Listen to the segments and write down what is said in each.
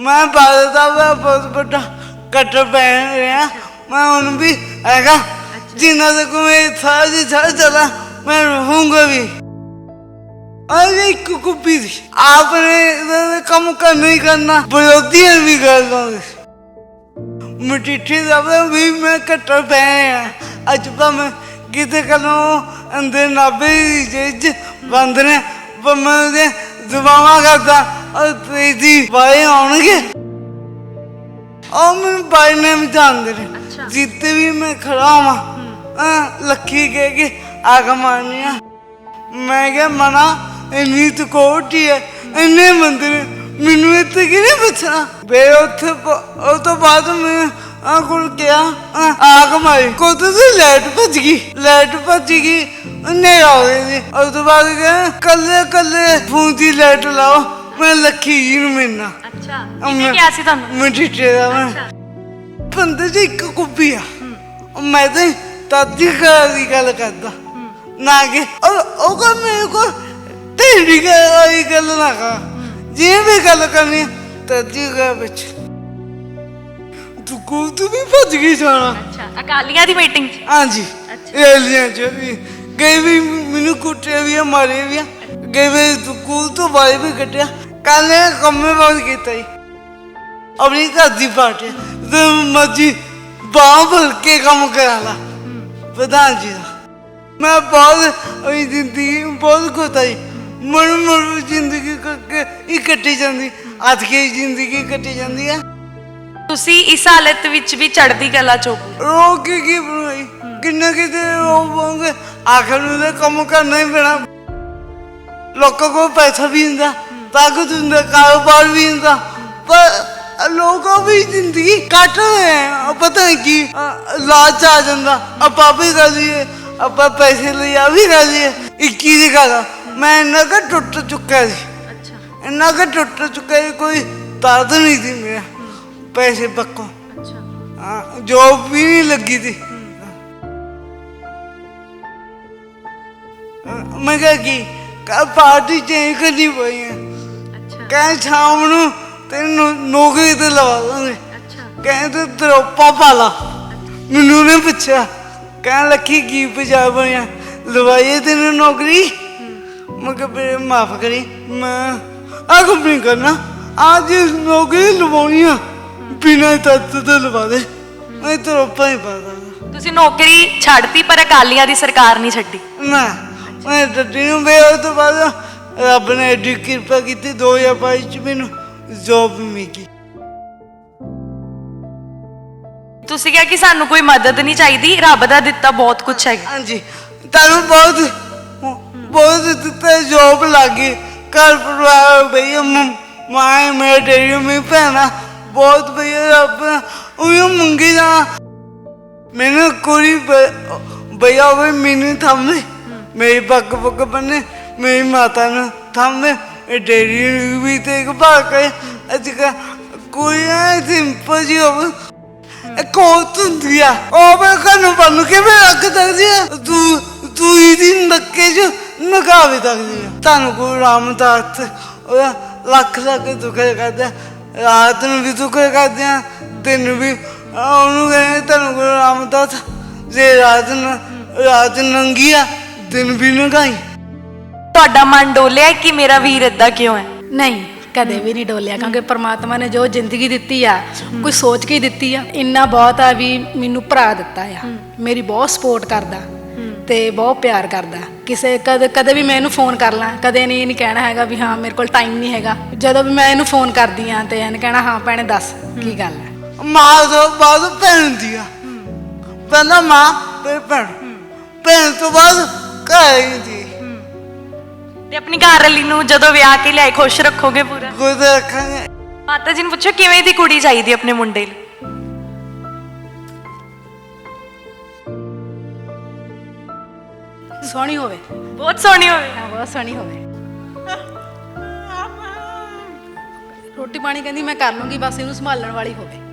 ਮੈਂ ਬਾਦਲ ਦਾ ਵੀ ਬਹੁਤ ਵੱਡਾ ਕੱਟਰ ਪੈ ਰਿਹਾ। ਮੈਂ ਹੁਣ ਵੀ ਹੈਗਾ। ਜਿੰਨਾ ਤੱਕ ਮੈਂ ਸਾਜੀ ਸਾਜ ਚਲਾ ਮੈਂ ਰਹੂੰਗਾ ਵੀ। ਅਰੇ ਇੱਕ ਕੁੱਪੀ ਸੀ। ਆਪਨੇ ਇਹਦਾ ਤਾਂ ਕੰਮ ਕਰਨਾ ਹੀ ਕਰਨਾ। ਵਿਰੋਧੀਆਂ ਵੀ ਕਰ ਲਾਂਗੇ ਮਟਿੱਠੀ ਦਾ ਵੀ ਮੈਂ ਕੱਟਰ ਪੈ ਰਿਹਾ। ਅੱਜ ਭਾਵੇਂ ਕਿਤੇ ਕਲੋਂ ਅੰਦਰ ਨਾਬੇ ਜੇ ਬੰਦ ਨੇ। ਪਰ ਮੈਂ ਦੁਆਵਾਂ ਕਰਦਾ। ਤੇਜੀ ਬਾਏ ਆਉਣਗੇ? ਉਹ ਮੈਨੂੰ ਬਾਈ ਨੇ ਵੀ ਜਾਣਦੇ ਨੇ ਜਿੱਤੇ ਵੀ ਮੈਂ ਖੜਾ ਹਾਂ। ਲੱਖੀ ਕਹਿ ਕੇ ਆਗ ਮਾਰਨੀਆਂ ਮੈਂ ਕਿਹਾ ਮਨਾ ਇੰਨੀ ਤੇ ਕੋਟੀ ਹੈ ਇੰਨੇ ਮੰਦਰ ਮੈਨੂੰ ਇੱਥੇ ਕਿਹਨੇ ਪੁੱਛਣਾ? ਵੇ ਉੱਥੇ ਉਹ ਤੋਂ ਬਾਅਦ ਮੈਂ ਆ ਕੋਲ ਗਿਆ ਆਗ ਮਾਰੀ। ਕੋਤ ਦੀ ਲਾਈਟ ਭੱਜ ਗਈ। ਲਾਈਟ ਭੱਜ ਗਈ ਨੇ ਆ ਗਈ ਉਸ ਤੋਂ ਬਾਅਦ ਕੱਲੇ ਕੱਲੇ ਫੋਨ ਦੀ ਲਾਈਟ ਲਾਓ। ਮੈਂ ਲੱਖੀ ਜੀ ਨੂੰ ਮਿਲਣਾ ਅੱਛਾ ਕਿਹਨੇ ਕਿਹਾ ਸੀ ਤੁਹਾਨੂੰ? ਮੈਂ ਟਿੱਟੇ ਦਾ ਮੈਂ। ਬੰਦੇ ਜੀ ਇੱਕ ਕੁੱਪੀ ਆ। ਮੈਂ ਤੇ ਤਾਦੀ ਘਰ ਦੀ ਗੱਲ ਕਰਦਾ। ਨਾ ਕਿ ਉਹ ਕਹ ਮੇਰੇ ਕੋ ਢੇੜੀ ਗਈ ਗੱਲ ਨਾ ਕਰ। ਜੇ ਵੀ ਗੱਲ ਕਰਨੀ ਤਾਦੀ ਘਰ ਵਿੱਚ। ਤੂੰ ਕੋ ਤੂੰ ਵੀ ਭੱਜ ਗਈ ਜਾਣਾ। ਅੱਛਾ ਅਕਾਲੀਆਂ ਦੀ ਮੀਟਿੰਗ ਹਾਂਜੀ। ਰੈਲੀਆਂ ਚ ਵੀ। ਗਏ ਵੀ ਮੈਨੂੰ ਕੁੱਟੇ ਵੀ ਮਾਰੇ ਵੀ। ਗਏ ਵੀ ਸਕੂਲ ਤੋਂ ਬਾਹਰ ਵੀ ਕੱਟਿਆ ਕੱਲ ਨੇ ਕੰਮੇ ਬਹੁਤ ਕੀਤਾ ਜੀ ਆਪਣੀ ਘਰ ਦੀ ਪਾਰਟੀ ਤੇ ਮੱਜੀ ਬਾਹ ਭਰ ਕੇ ਕੰਮ ਕਰਾ ਲਾ ਪ੍ਰਧਾਨ ਜੀ ਦਾ ਮੈਂ ਬਹੁਤ ਆਪਣੀ ਜ਼ਿੰਦਗੀ ਬਹੁਤ ਖੁਤਾਈ ਮਰ ਮਰ ਜ਼ਿੰਦਗੀ ਕਰਕੇ ਹੀ ਕੱਟੀ ਜਾਂਦੀ ਅੱਜ ਕੀ ਜ਼ਿੰਦਗੀ ਕੱਟੀ ਜਾਂਦੀ ਆ ਤੁਸੀਂ ਇਸ ਹਾਲਤ ਵਿੱਚ ਵੀ ਚੜ੍ਹਦੀ ਕਲਾ ਚੋਂ ਰੋ ਕੇ ਕੀ ਬਣਾਈ ਕਿੰਨੇ ਕਿਤੇ ਰੋਵਾਂਗੇ ਆਖਰ ਨੂੰ ਤਾਂ ਕੰਮ ਕਰਨਾ ਹੀ ਪੈਣਾ ਲੋਕਾਂ ਕੋਲ ਪੈਸਾ ਵੀ ਹੁੰਦਾ ਤਾਕਤ ਹੁੰਦਾ ਕਾਰੋਬਾਰ ਵੀ ਹੁੰਦਾ ਪਰ ਲੋਕਾਂ ਵੀ ਜ਼ਿੰਦਗੀ ਕੱਟ ਰਹੇ ਆ ਪਤਾ ਨਹੀਂ ਕੀ ਅ, ਲਾਲਚ ਆ ਜਾਂਦਾ ਆਪਾਂ ਵੀ ਕਰ ਲਈਏ ਆਪਾਂ ਪੈਸੇ ਲਈ ਆ ਵੀ ਕਰ ਲਈਏ ਇੱਕੀ ਦੀ ਗੱਲ ਆ, ਮੈਂ ਇੰਨਾ ਕੁ ਟੁੱਟ ਚੁੱਕਾ ਸੀ ਅੱਛਾ ਇੰਨਾ ਕੁ ਟੁੱਟ ਚੁੱਕਾ ਸੀ ਕੋਈ ਤਾਦ ਨਹੀਂ ਸੀ ਮੇਰਾ ਪੈਸੇ ਪੱਕੋ ਅੱਛਾ ਹਾਂ ਜੋਬ ਵੀ ਨਹੀਂ ਲੱਗੀ ਸੀ ਅਹ ਮੈਂ ਕਿਹਾ ਕੀ ਕਾ ਪਾਰਟੀ ਚੇਂਜ ਕਰਨੀ ਪਈ ਹੈ ਅੱਛਾ ਕਹੇ ਸ਼ਾਮ ਨੂੰ ਤੈਨੂੰ ਨੌਕਰੀ ਤੇ ਲਵਾ ਦਾਂਗੇ। ਅੱਛਾ। ਕਹਿੰਦੇ ਤਰੋਪਾ ਪਾ ਲਾ ਮੈਨੂੰ ਨੇ ਪੁੱਛਿਆ ਕਹਿਣ ਲੱਗੀ ਕੀ ਪੰਜਾਬ ਬਣਿਆ? ਲਵਾਈਏ ਤੈਨੂੰ ਨੌਕਰੀ? ਮੈਂ ਕਿਹਾ ਵੀਰੇ ਮਾਫ ਕਰੀ ਮੈਂ ਆ ਕੰਪਨੀ ਕਰਨਾ। ਅੱਜ ਨੌਕਰੀ ਲਵਾਉਣੀ ਆ ਬਿਨਾਂ ਤੱਤ ਤੇ ਲਵਾ ਦੇ। ਮੈਂ ਤਰੋਪਾ ਹੀ ਪਾ ਦਾਂਗਾ। ਤੁਸੀਂ ਨੌਕਰੀ ਛੱਡਤੀ ਪਰ ਅਕਾਲੀਆਂ ਦੀ ਸਰਕਾਰ ਨਹੀਂ ਛੱਡੀ। ਨਾ ਮੈਂ ਡੱਡੀ ਨੂੰ ਵੇ ਉਹ ਤੋਂ ਬਾਅਦ ਰੱਬ ਨੇ ਐਡੀ ਕਿਰਪਾ ਕੀਤੀ 2022 ਚ ਮੈਨੂੰ ਜੋਬ ਮਿਲੀ। ਤੁਸੀਂ ਕਿਹਾ ਕਿ ਸਾਨੂੰ ਕੋਈ ਮਦਦ ਨਹੀਂ ਚਾਹੀਦੀ ਰੱਬ ਦਾ ਦਿੱਤਾ ਬਹੁਤ ਕੁਝ ਹੈਗਾ। ਹਾਂਜੀ ਤੁਹਾਨੂੰ ਬਹੁਤ ਬਹੁਤ ਦਿੱਤਾ ਜੋਬ ਲੱਗੀ ਘਰ ਪਰਿਵਾਰ ਬਈ ਮਾਂ ਮੇਰੇ ਮੇ ਭੈਣਾ ਬਹੁਤ ਬਈ ਰੱਬ ਉਹ ਮੰਗੀ ਨਾ। ਮੈਨੂੰ ਕੋਈ ਬਈਆ ਹੋਵੇ ਮੈਨੂੰ ਥੰਮੇ ਮੇਰੀ ਪੱਗ ਪੱਗ ਬੰਨੇ ਮੇਰੀ ਮਾਤਾ ਨੂੰ ਥੰਮੇ ਡੇਰੀ ਨੂੰ ਵੀ ਤੇ ਇੱਕ ਕੇ। ਅੱਜ ਕੱਲ੍ਹ ਕੋਈ ਐ ਸਿੰਪਲ ਜੀ ਹੋਵੇ ਕੋਤ ਹੁੰਦੀ ਆ। ਉਹ ਮੈਂ ਕਾਨੂੰ ਬੰਨ ਕੇ ਮੈਂ ਰੱਖ ਸਕਦੀ ਆ? ਤੂੰ ਤੂੰ ਇਹਦੀ ਨੱਕੇ ਚ ਨਗਾ ਵੀ ਸਕਦੀ ਆ। ਤੁਹਾਨੂੰ ਕੋਈ ਰਾਮਦਾਸ ਉਹਦਾ ਲੱਖ ਲੱਖ ਦੁਖੇ ਕਰਦਾ। ਰਾਤ ਨੂੰ ਵੀ ਦੁਖੇ ਕਰਦੇ ਆ, ਦਿਨ ਵੀ। ਉਹਨੂੰ ਕਹਿੰਦੇ ਤੁਹਾਨੂੰ ਕੋਈ ਰਾਮਦਾਸ, ਜੇ ਰਾਤ ਨੂੰ, ਰਾਤ ਨੰਗੀ ਆ, ਦਿਨ ਵੀ ਨਗਾਈ। ਤੁਹਾਡਾ ਮਨ ਡੋਲਿਆ ਕਿ ਮੇਰਾ ਵੀਰ ਇਦਾਂ ਕਿਉਂ ਹੈ? ਨਹੀਂ ਕਦੇ ਵੀ ਨਹੀਂ ਡੋਲਿਆ ਕਿਉਂਕਿ ਪ੍ਰਮਾਤਮਾ ਨੇ ਜੋ ਜ਼ਿੰਦਗੀ ਦਿੱਤੀ ਆ ਕੋਈ ਸੋਚ ਕੇ ਹੀ ਦਿੱਤੀ ਆ। ਇੰਨਾ ਬਹੁਤ ਆ ਵੀ ਮੈਨੂੰ ਭਰਾ ਦਿੱਤਾ ਆ। ਮੇਰੀ ਬਹੁਤ ਸਪੋਰਟ ਕਰਦਾ ਤੇ ਬਹੁਤ ਪਿਆਰ ਕਰਦਾ। ਕਿਸੇ ਕਦੇ ਕਦੇ ਵੀ ਮੈਂ ਇਹਨੂੰ ਫੋਨ ਕਰ ਲਾਂ। ਕਦੇ ਨਹੀਂ ਇਹ ਨਹੀਂ ਕਹਿਣਾ ਹੈਗਾ ਵੀ ਹਾਂ ਮੇਰੇ ਕੋਲ ਟਾਈਮ ਨਹੀਂ ਹੈਗਾ। ਜਦੋਂ ਵੀ ਮੈਂ ਇਹਨੂੰ ਫੋਨ ਕਰਦੀ ਆ ਤੇ ਇਹਨੇ ਕਹਿਣਾ ਹਾਂ ਭੈਣੇ ਦੱਸ ਕੀ ਗੱਲ ਹੈ ਮਾਂ ਤੋਂ ਬਾਅਦ ਭੈਣ ਹੁੰਦੀ ਆ। ਪਹਿਲਾਂ ਮਾਂ ਫਿਰ ਭੈਣ। ਭੈਣ ਤੋਂ ਬਾਅਦ ਘਰ ਹੁੰਦੀ ਤੇ ਆਪਣੀ ਘਰ ਵਾਲੀ ਨੂੰ ਜਦੋਂ ਵਿਆਹ ਕੇ ਲਿਆਏ ਖੁਸ਼ ਰੱਖੋਗੇ ਪੂਰਾ? ਕੋਈ ਤਾਂ ਰੱਖਾਂਗੇ। ਮਾਤਾ ਜੀ ਨੂੰ ਪੁੱਛੋ ਕਿਵੇਂ ਦੀ ਕੁੜੀ ਚਾਹੀਦੀ ਆਪਣੇ ਮੁੰਡੇ ਲਈ? ਸੋਹਣੀ ਹੋਵੇ। ਬਹੁਤ ਸੋਹਣੀ ਹੋਵੇ। ਹਾਂ ਬਹੁਤ ਸੋਹਣੀ ਹੋਵੇ। ਰੋਟੀ ਪਾਣੀ ਕਹਿੰਦੀ ਮੈਂ ਕਰ ਲੂੰਗੀ ਬਸ ਇਹਨੂੰ ਸੰਭਾਲਣ ਵਾਲੀ ਹੋਵੇ।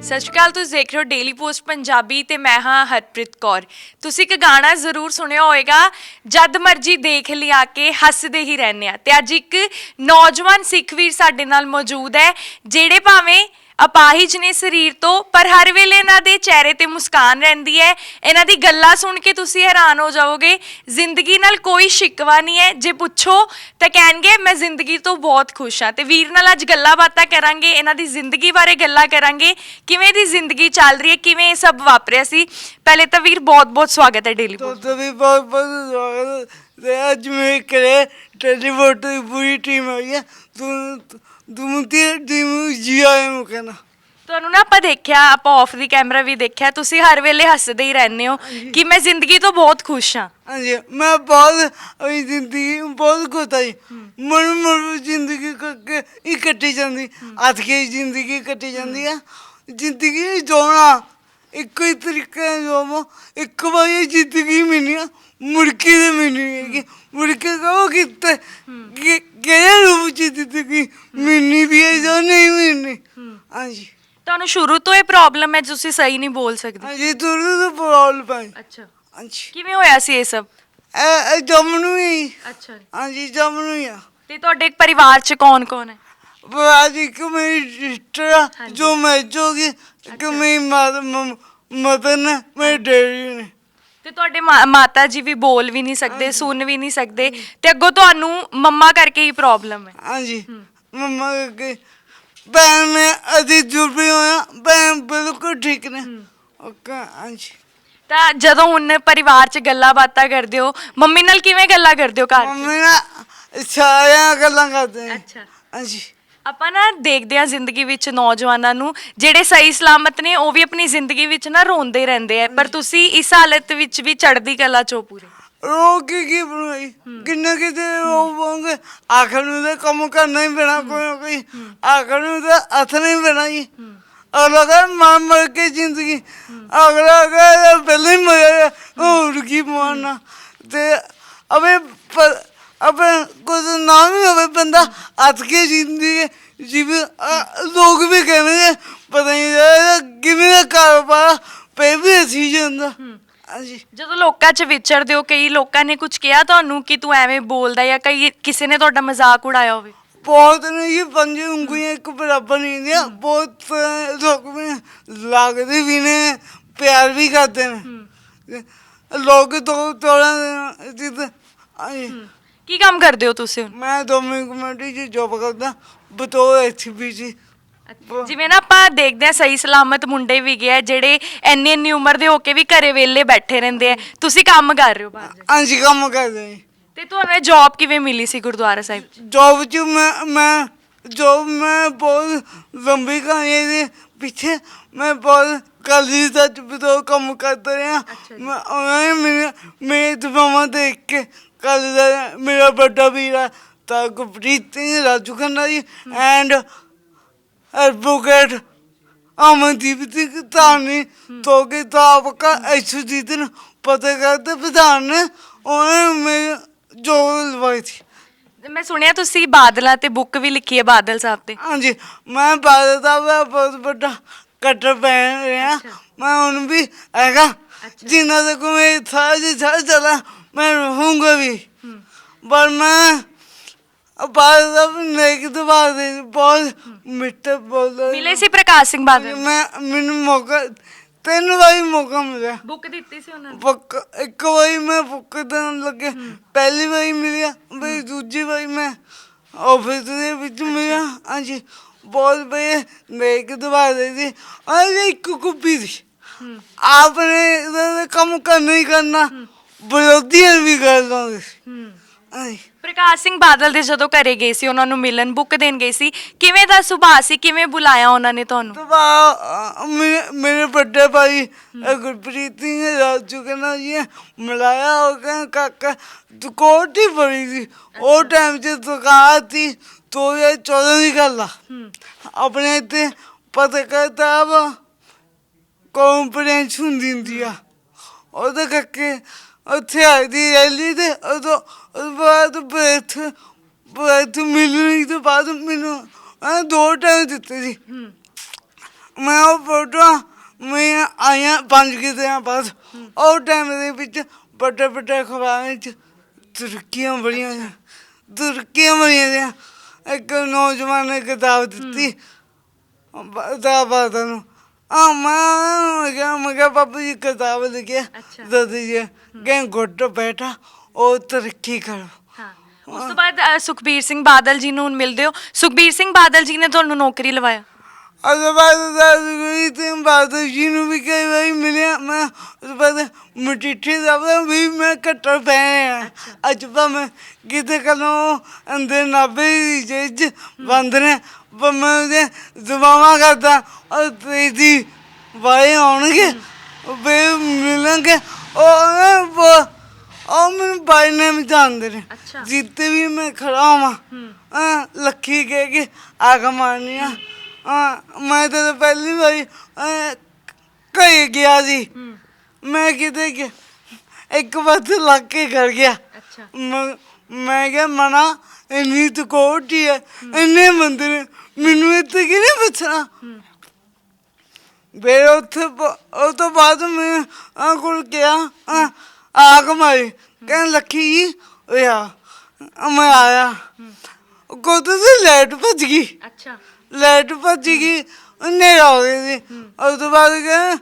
ਸਤਿ ਸ਼੍ਰੀ ਅਕਾਲ, ਤੁਸੀਂ ਦੇਖ ਰਹੇ ਹੋ ਡੇਲੀ ਪੋਸਟ ਪੰਜਾਬੀ ਤੇ ਮੈਂ ਹਾਂ ਹਰਪ੍ਰੀਤ ਕੌਰ। ਤੁਸੀਂ ਇੱਕ ਗਾਣਾ ਜ਼ਰੂਰ ਸੁਣਿਆ ਹੋਵੇਗਾ, ਜਦ ਮਰਜ਼ੀ ਦੇਖ ਲਿਆ ਕੇ ਹੱਸਦੇ ਹੀ ਰਹਿੰਦੇ ਆ। ਤੇ ਅੱਜ ਇੱਕ ਨੌਜਵਾਨ ਸਿੱਖ ਵੀਰ ਸਾਡੇ ਨਾਲ ਮੌਜੂਦ ਹੈ, ਜਿਹੜੇ ਭਾਵੇਂ ਅਪਾਹਿਜ ਨੇ ਸਰੀਰ ਤੋਂ, ਪਰ ਹਰ ਵੇਲੇ ਇਹਨਾਂ ਦੇ ਚਿਹਰੇ ਤੇ ਮੁਸਕਾਨ ਰਹਿੰਦੀ ਹੈ। ਇਹਨਾਂ ਦੀ ਗੱਲਾਂ ਸੁਣ ਕੇ ਤੁਸੀਂ ਹੈਰਾਨ ਹੋ ਜਾਓਗੇ। ਜ਼ਿੰਦਗੀ ਨਾਲ ਕੋਈ ਸ਼ਿਕਵਾ ਨਹੀਂ ਹੈ। ਜੇ ਪੁੱਛੋ ਤਾਂ ਕਹਿਣਗੇ, ਮੈਂ ਜ਼ਿੰਦਗੀ ਤੋਂ ਬਹੁਤ ਖੁਸ਼ ਹਾਂ। ਤੇ ਵੀਰ ਨਾਲ ਅੱਜ ਗੱਲਾਂ ਬਾਤਾਂ ਕਰਾਂਗੇ। ਇਹਨਾਂ ਦੀ ਜ਼ਿੰਦਗੀ ਬਾਰੇ ਗੱਲਾਂ ਕਰਾਂਗੇ। ਕਿਵੇਂ ਦੀ ਜ਼ਿੰਦਗੀ ਚੱਲ ਰਹੀ ਹੈ? ਕਿਵੇਂ ਇਹ ਸਭ ਵਾਪਰਿਆ ਸੀ? ਪਹਿਲੇ ਤਾਂ ਵੀਰ ਬਹੁਤ ਬਹੁਤ ਸਵਾਗਤ ਹੈ ਡੇਲੀ ਪੋਸਟ ਤੋਂ ਵੀ ਬਹੁਤ ਬਹੁਤ ਸਵਾਗਤ ਹੈ। ਅੱਜ ਮੇਰੇ ਘਰੇ ਟੈਲੀਵੋਟ ਦੀ ਪੂਰੀ ਟੀਮ ਆਈ ਹੈ। ਤੂੰ ਦੁਮਤੀ ਦਿਮੂ ਜੀਆ ਨੂੰ ਕਹਿੰਦਾ ਤੁਹਾਨੂੰ ਨਾ ਆਪਾਂ ਦੇਖਿਆ ਆਪਾਂ ਆਫ ਦੀ ਕੈਮਰਾ ਵੀ ਦੇਖਿਆ ਤੁਸੀਂ ਹਰ ਵੇਲੇ ਹੱਸਦੇ ਹੀ ਰਹਿੰਦੇ ਹੋ ਕਿ ਮੈਂ ਜ਼ਿੰਦਗੀ ਤੋਂ ਬਹੁਤ ਖੁਸ਼ ਹਾਂ। ਹਾਂਜੀ ਮੈਂ ਬਹੁਤ ਅਈ ਜ਼ਿੰਦਗੀ ਬਹੁਤ ਕੋਤਾ ਮਨ ਮਨ ਜ਼ਿੰਦਗੀ ਕਰਕੇ ਹੀ ਕੱਟੀ ਜਾਂਦੀ। ਅੱਜ ਕੀ ਜ਼ਿੰਦਗੀ ਕੱਟੀ ਜਾਂਦੀ ਆ। ਜ਼ਿੰਦਗੀ ਜੋਣਾ ਇੱਕੋ ਹੀ ਤਰੀਕਾ ਜੋਮੋ ਇੱਕ ਵਾਰੀ ਜ਼ਿੰਦਗੀ ਮਿਲਣੀ ਆ ਮੁੜ ਕੇ ਤੇ ਮਿਲਣੀ ਕੇ ਕਹੋ ਕਿਤੇ ਕਿ ਕਿਹੜੇ ਰੂਪ ਚ ਜ਼ਿੰਦਗੀ ਮਿਲਣੀ ਵੀ ਹੈ ਜਾਂ ਨਹੀਂ ਮਿਲਣੀ। ਹਾਂਜੀ। ਤੁਹਾਨੂੰ ਸ਼ੁਰੂ ਤੋਂ ਇਹ ਪ੍ਰੋਬਲਮ ਹੈ ਤੁਸੀਂ ਸਹੀ ਨਹੀਂ ਬੋਲ ਸਕਦੇ। ਹਾਂਜੀ ਤੁਰੂ ਤੋਂ ਪ੍ਰੋਬਲਮ ਪਾਈ ਅੱਛਾ। ਹਾਂਜੀ। ਕਿਵੇਂ ਹੋਇਆ ਸੀ ਇਹ ਸਭ? ਇਹ ਇਹ ਜੰਮ ਨੂੰ ਹੀ। ਅੱਛਾ। ਹਾਂਜੀ ਜੰਮ ਨੂੰ ਹੀ ਆ। ਤੇ ਤੁਹਾਡੇ ਪਰਿਵਾਰ ਚ ਕੌਣ ਕੌਣ ਹੈ ਬਾਜ ਇੱਕ ਮੇਰੀ ਸਿਸਟਰ ਜੋ ਮੈਂ ਜੋਗੀ ਇੱਕ ਮੇਰੀ ਮਦਰ ਨੇ ਮੇਰੇ ਡੈਡੀ ਨੇ। ਤੇ ਤੁਹਾਡੇ ਮਾ- ਮਾਤਾ ਜੀ ਵੀ ਬੋਲ ਵੀ ਨਹੀਂ ਸਕਦੇ ਸੁਣ ਵੀ ਨਹੀਂ ਸਕਦੇ ਤੇ ਅੱਗੋਂ ਤੁਹਾਨੂੰ ਮੰਮਾ ਕਰਕੇ ਹੀ ਪ੍ਰੋਬਲਮ ਹੈ। ਹਾਂਜੀ। ਮੰਮਾ ਕੇ ਭੈਣ ਮੈਂ ਅਜੀ ਜੁੜੀ ਹੋਇਆ ਭੈਣ ਬਿਲਕੁਲ ਠੀਕ ਨੇ। ਓਕੇ ਹਾਂਜੀ। ਤਾਂ ਜਦੋਂ ਹੁਣ ਪਰਿਵਾਰ ਚ ਗੱਲਾਂ ਬਾਤਾਂ ਕਰਦੇ ਹੋ ਮੰਮੀ ਨਾਲ ਕਿਵੇਂ ਗੱਲਾਂ ਕਰਦੇ ਹੋ ਘਰ ਚ? ਮੰਮੀ ਨਾ ਸਾਰਿਆਂ ਗੱਲਾਂ ਕਰਦੇ ਨੇ। ਅੱਛਾ। ਹਾਂਜੀ। ਆਪਾਂ ਨਾ ਦੇਖਦੇ ਆ ਜ਼ਿੰਦਗੀ ਵਿੱਚ ਨੌਜਵਾਨਾਂ ਨੂੰ ਜਿਹੜੇ ਸਹੀ ਸਲਾਮਤ ਨੇ ਉਹ ਵੀ ਆਪਣੀ ਜ਼ਿੰਦਗੀ ਵਿੱਚ ਨਾ ਰੋਂਦੇ ਰਹਿੰਦੇ ਆ। ਪਰ ਤੁਸੀਂ ਇਸ ਹਾਲਤ ਵਿੱਚ ਵੀ ਚੜ੍ਹਦੀ ਕਲਾ ਚੋ ਪੂਰੇ। ਰੋ ਕੇ ਕੀ ਬਣਾਈ? ਕਿੰਨੇ ਕਿਤੇ ਰੋਵਾਂਗੇ ਆਖਰ ਨੂੰ ਤਾਂ ਕੰਮ ਕਰਨਾ ਹੀ ਪੈਣਾ ਕੋਈ ਨਾ ਕੋਈ। ਆਖਰ ਨੂੰ ਤਾਂ ਹੱਥ ਨਹੀਂ ਪੈਣਾ ਜੀ। ਅਗਲਾ ਕਹਿੰਦਾ ਮਰ ਕੇ ਜ਼ਿੰਦਗੀ। ਅਗਲਾ ਕਹਿੰਦਾ ਪਹਿਲਾਂ ਹੀ ਮਰਿਆ ਹੋਰ ਕੀ ਮਾਰਨਾ? ਤੇ ਅਬੇ ਪ- ਅਬੇ ਕੁਝ ਨਾ ਵੀ ਹੋਵੇ ਬੰਦਾ ਜ਼ਿੰਦਗੀ ਜਿਵੇਂ ਅ, ਲੋਕ ਵੀ ਕਹਿੰਦੇ ਪਤਾ ਨਹੀਂ ਕਿਵੇਂ ਦਾ ਕਾਰੋਬਾਰ ਪੈ ਵੀ ਅਸੀਂ ਜਾਂਦਾ। ਹਾਂਜੀ। ਜਦੋਂ ਲੋਕਾਂ 'ਚ ਵਿਚਰਦੇ ਹੋ ਕਈ ਲੋਕਾਂ ਨੇ ਕੁਝ ਕਿਹਾ ਤੁਹਾਨੂੰ ਕਿ ਤੂੰ ਐਵੇਂ ਬੋਲਦਾ ਜਾਂ ਕਈ ਕਿਸੇ ਨੇ ਤੁਹਾਡਾ ਮਜ਼ਾਕ ਉਡਾਇਆ ਹੋਵੇ? ਬਹੁਤ ਨੇ ਇਹ ਪੰਜ ਉਂਗਲੀਆਂ ਇੱਕ ਬਰਾਬਰ ਨਹੀਂ ਹੁੰਦੀਆਂ। ਬਹੁਤ ਲੋਕ ਵੀ ਲੱਗਦੇ ਵੀ ਨੇ ਪਿਆਰ ਵੀ ਕਰਦੇ ਨੇ। ਲੋਕ ਤੋਂ ਤੋੜਾਂ ਜਿੱਦ ਆਏ ਕੀ ਕੰਮ ਕਰਦੇ ਹੋ ਤੁਸੀਂ ਹੁਣ? ਮੈਂ ਦੋਵੇਂ ਕਮੇਟੀ ਚ ਜੋਬ ਕਰਦਾ ਬਤੌਰ ਐਚਪੀ ਜੀ। ਜਿਵੇਂ ਨਾ ਆਪਾਂ ਦੇਖਦੇ ਆ ਸਹੀ ਸਲਾਮਤ ਮੁੰਡੇ ਵੀ ਗਏ ਆ ਜਿਹੜੇ ਇੰਨੀ ਇੰਨੀ ਉਮਰ ਦੇ ਹੋ ਕੇ ਵੀ ਘਰੇ ਵਿਹਲੇ ਬੈਠੇ ਰਹਿੰਦੇ ਆ। ਤੁਸੀਂ ਕੰਮ ਕਰ ਰਹੇ ਹੋ ਬਾਹਰ ਜਾ ਕੇ। ਹਾਂਜੀ ਕੰਮ ਕਰਦੇ ਨੇ ਤੇ ਤੁਹਾਨੂੰ ਇਹ ਜੌਬ ਕਿਵੇਂ ਮਿਲੀ ਸੀ ਗੁਰਦੁਆਰਾ ਸਾਹਿਬ 'ਚ? ਜੋਬ ਚ ਮੈਂ ਮੈਂ ਜੋਬ ਮੈਂ ਬਹੁਤ ਲੰਬੀ ਕਹਾਣੀ ਦੇ ਪਿੱਛੇ ਮੈਂ ਬਹੁਤ ਕਾਲੀ ਦਾ ਬਤੌਰ ਕੰਮ ਕਰਦਾ ਰਿਹਾ ਮੈਂ ਉਹਨਾਂ ਨੇ ਮੇਰੇ ਮੇਰੇ ਦਿਮਾਗ ਦੇਖ ਕੇ ਕਾਲੀ ਦਾ ਮੇਰਾ ਵੱਡਾ ਵੀਰ ਆ ਤਾਂ ਗੁਰਪ੍ਰੀਤ ਸਿੰਘ ਰਾਜੂ ਖੰਨਾ ਜੀ ਐਂਡ ਐਡਵੋਕੇਟ ਅਮਨਦੀਪ ਸਿੰਘ ਧਾਨੀ ਤੋਂ ਕੇ ਤਾਂ ਆਪਕਾ ਐਸੂ ਜੀ ਦਿਨ ਪਤਾ ਕਰਦੇ ਵਿਧਾਨ ਨੇ ਉਹਨੇ ਮੇਰੇ ਜੋ ਲਵਾਈ ਸੀ। ਤੇ ਮੈਂ ਸੁਣਿਆ ਤੁਸੀਂ ਬਾਦਲਾਂ ਤੇ ਬੁੱਕ ਵੀ ਲਿਖੀ ਹੈ ਬਾਦਲ ਸਾਹਿਬ ਤੇ। ਹਾਂਜੀ ਮੈਂ ਭਾਰਤ ਦਾ ਬਹੁਤ ਵੱਡਾ ਕੱਟਰ ਪੈ ਰਿਹਾ। ਮੈਂ ਹੁਣ ਵੀ ਹੈਗਾ। ਜਿੰਨਾ ਤੱਕ ਮੈਂ ਸਾਜ ਸਾਜ ਚਲਾ ਮੈਂ ਰਹੂੰਗਾ ਵੀ। ਪਰ ਮੈਂ ਭਾਰਤ ਦਾ ਨੇਕ ਦਵਾ ਦੇ ਬਹੁਤ ਮਿੱਠੇ ਬੋਲਦਾ। ਮਿਲੇ ਸੀ ਪ੍ਰਕਾਸ਼ ਸਿੰਘ ਬਾਦਲ ਮੈਂ ਮੈਨੂੰ ਮੌਕਾ ਤਿੰਨ ਵਾਰੀ ਮੌਕਾ ਮਿਲਿਆ। ਬੁੱਕ ਦਿੱਤੀ ਸੀ ਉਹਨਾਂ ਨੇ? ਬੁੱਕ ਇੱਕ ਵਾਰੀ ਮੈਂ ਬੁੱਕ ਦੇਣ ਲੱਗੇ। ਪਹਿਲੀ ਵਾਰੀ ਮਿਲਿਆ ਬਈ ਦੂਜੀ ਵਾਰੀ ਮੈਂ ਆਫਿਸ ਦੇ ਵਿੱਚ ਮਿਲਿਆ ਹਾਂਜੀ ਬਹੁਤ ਬਈ ਮੇਕ ਦਵਾ ਦੇ ਸੀ ਅਰੇ ਇੱਕ ਕੁੱਪੀ ਸੀ ਆਪਨੇ ਇਹਦਾ ਕੰਮ ਕਰਨਾ ਹੀ ਕਰਨਾ ਵਿਰੋਧੀਆਂ ਵੀ ਕਰ ਲਾਂਗੇ ਪ੍ਰਕਾਸ਼ ਸਿੰਘ ਬਾਦਲ ਦੇ ਜਦੋਂ ਘਰੇ ਗਏ ਸੀ ਉਹਨਾਂ ਨੂੰ ਮਿਲਣ ਬੁੱਕ ਦੇਣ ਗਏ ਸੀ। ਕਿਵੇਂ ਦਾ ਸੁਭਾਅ ਸੀ? ਕਿਵੇਂ ਬੁਲਾਇਆ ਉਹਨਾਂ ਨੇ ਤੁਹਾਨੂੰ? ਤਬਾ ਮੇਰੇ ਮੇਰੇ ਵੱਡੇ ਭਾਈ ਗੁਰਪ੍ਰੀਤ ਸਿੰਘ ਰਾਜੂ ਕਹਿੰਦਾ ਜੀ ਮਿਲਾਇਆ ਹੋ ਗਿਆ ਕਾਕਾ। ਤੂੰ ਕੋਟੀ ਬੜੀ ਸੀ। ਉਹ ਟਾਈਮ 'ਚ ਦੁਕਾਨ ਸੀ। ਤੋ ਇਹ ਚੌਦਾਂ ਦੀ ਗੱਲ ਆ। ਆਪਣੇ ਇੱਥੇ ਪਤਾ ਕਰਤਾ ਵਾ ਕੰਫਰੈਂਸ ਹੁੰਦੀ ਹੁੰਦੀ ਆ। ਉਹਦੇ ਕਰਕੇ ਉੱਥੇ ਆਈ ਦੀ ਰੈਲੀ ਤੇ ਉਦੋਂ ਬਾਅਦ ਬ੍ਰੇਥ ਬ੍ਰੇਥ ਮਿਲਣੀ ਤੋਂ ਬਾਅਦ ਮੈਨੂੰ ਦੋ ਟਾਈਮ ਦਿੱਤੇ ਸੀ। ਮੈਂ ਉਹ ਫੋਟੋ ਮੈਂ ਆਇਆ ਪੰਜ ਕਿਤੇ ਬਾਅਦ ਉਹ ਟਾਈਮ ਦੇ ਵਿੱਚ ਵੱਡੇ ਵੱਡੇ ਅਖਬਾਰਾਂ ਵਿੱਚ ਤੁਰਕੀਆਂ ਬੜੀਆਂ। ਤੁਰਕੀਆਂ ਬੜੀਆਂ ਨੇ। ਇੱਕ ਨੌਜਵਾਨ ਨੇ ਕਿਤਾਬ ਦਿੱਤੀ ਦਾ ਬਾਤ ਨੂੰ। ਆ ਮੈਂ ਕਿਹਾ ਮੈਂ ਕਿਹਾ ਬਾਬੂ ਜੀ ਕਿਤਾਬ ਲਿਖਿਆ। ਦਾਦੀ ਜੀ ਕਹੇ ਗੁੱਟ ਬੈਠਾ ਉਹ ਤਰੱਕੀ ਕਰੋ। ਹਾਂ। ਉਸ ਤੋਂ ਬਾਅਦ ਅ, ਸੁਖਬੀਰ ਸਿੰਘ ਬਾਦਲ ਜੀ ਨੂੰ ਹੁਣ ਮਿਲਦੇ ਹੋ। ਸੁਖਬੀਰ ਸਿੰਘ ਬਾਦਲ ਜੀ ਨੇ ਤੁਹਾਨੂੰ ਨੌਕਰੀ ਲਵਾਇਆ? ਤੋਂ ਬਾਅਦ ਤੇ ਬਾਦਲ ਜੀ ਨੂੰ ਵੀ ਕਈ ਵਾਰੀ ਮਿਲਿਆ। ਮੈਂ ਉਸ ਬਾਅਦ ਮਟਿੱਠੀ ਦਾ ਵੀ ਮੈਂ ਕੱਟਰ ਪੈ ਆ ਅੱਜ ਭਾਵੇਂ ਕਿਤੇ ਕਲੋਂ ਅੰਦਰ ਨਾਬੇ ਦੀ ਜੇਜ ਬੰਦ ਨੇ ਪਰ ਮੈਂ ਉਹਦੇ ਕਰਦਾ ਉਹ ਤੇਰੀ ਵਾਏ ਆਉਣਗੇ ਵੇ ਮਿਲਾਂਗੇ ਉਹ ਉਹ ਉਹ ਮੈਨੂੰ ਬਾਈ ਨੇ ਵੀ ਜਾਣਦੇ ਨੇ। ਅੱਛਾ। ਜਿੱਤੇ ਵੀ ਮੈਂ ਖੜਾ ਹਾਂ। ਆ ਲੱਖੀ ਕਹਿ ਕੇ ਆਗ ਮਾਰਨੀਆਂ। ਆ ਮੈਂ ਤਾਂ ਪਹਿਲੀ ਵਾਰੀ ਅਹ, ਘਰੇ ਗਿਆ ਸੀ। ਮੈਂ ਕਿਤੇ ਗਿਆ। ਇੱਕ ਵਾਰ ਲੱਗ ਕੇ ਕਰ ਗਿਆ। ਅੱਛਾ। ਮੈਂ ਮੈਂ ਕਿਹਾ ਮਨਾ ਇੰਨੀ ਤਾਂ ਕੋਟੀ ਹੈ ਇੰਨੇ ਨੇ ਮੈਨੂੰ ਇੱਥੇ ਕਿਹਨੇ ਪੁੱਛਣਾ? ਵੇ ਉੱਥੇ ਬ- ਉਹ ਤੋਂ ਬਾਅਦ ਮੈਂ ਆ ਕੋਲ ਗਿਆ। ਆ ਆਗ ਮਾਰੀ ਕਹਿਣ ਲੱਖੀ ਜੀ ਓਏ ਆ ਮੈਂ ਆਇਆ। ਕੋ ਤੋਂ ਲਾਈਟ ਭੱਜ ਗਈ। ਅੱਛਾ। ਲਾਈਟ ਭੱਜ ਗਈ ਹਨੇਰਾ ਹੋ ਗਿਆ ਸੀ। ਉਸ ਤੋਂ ਬਾਅਦ ਕਹੇ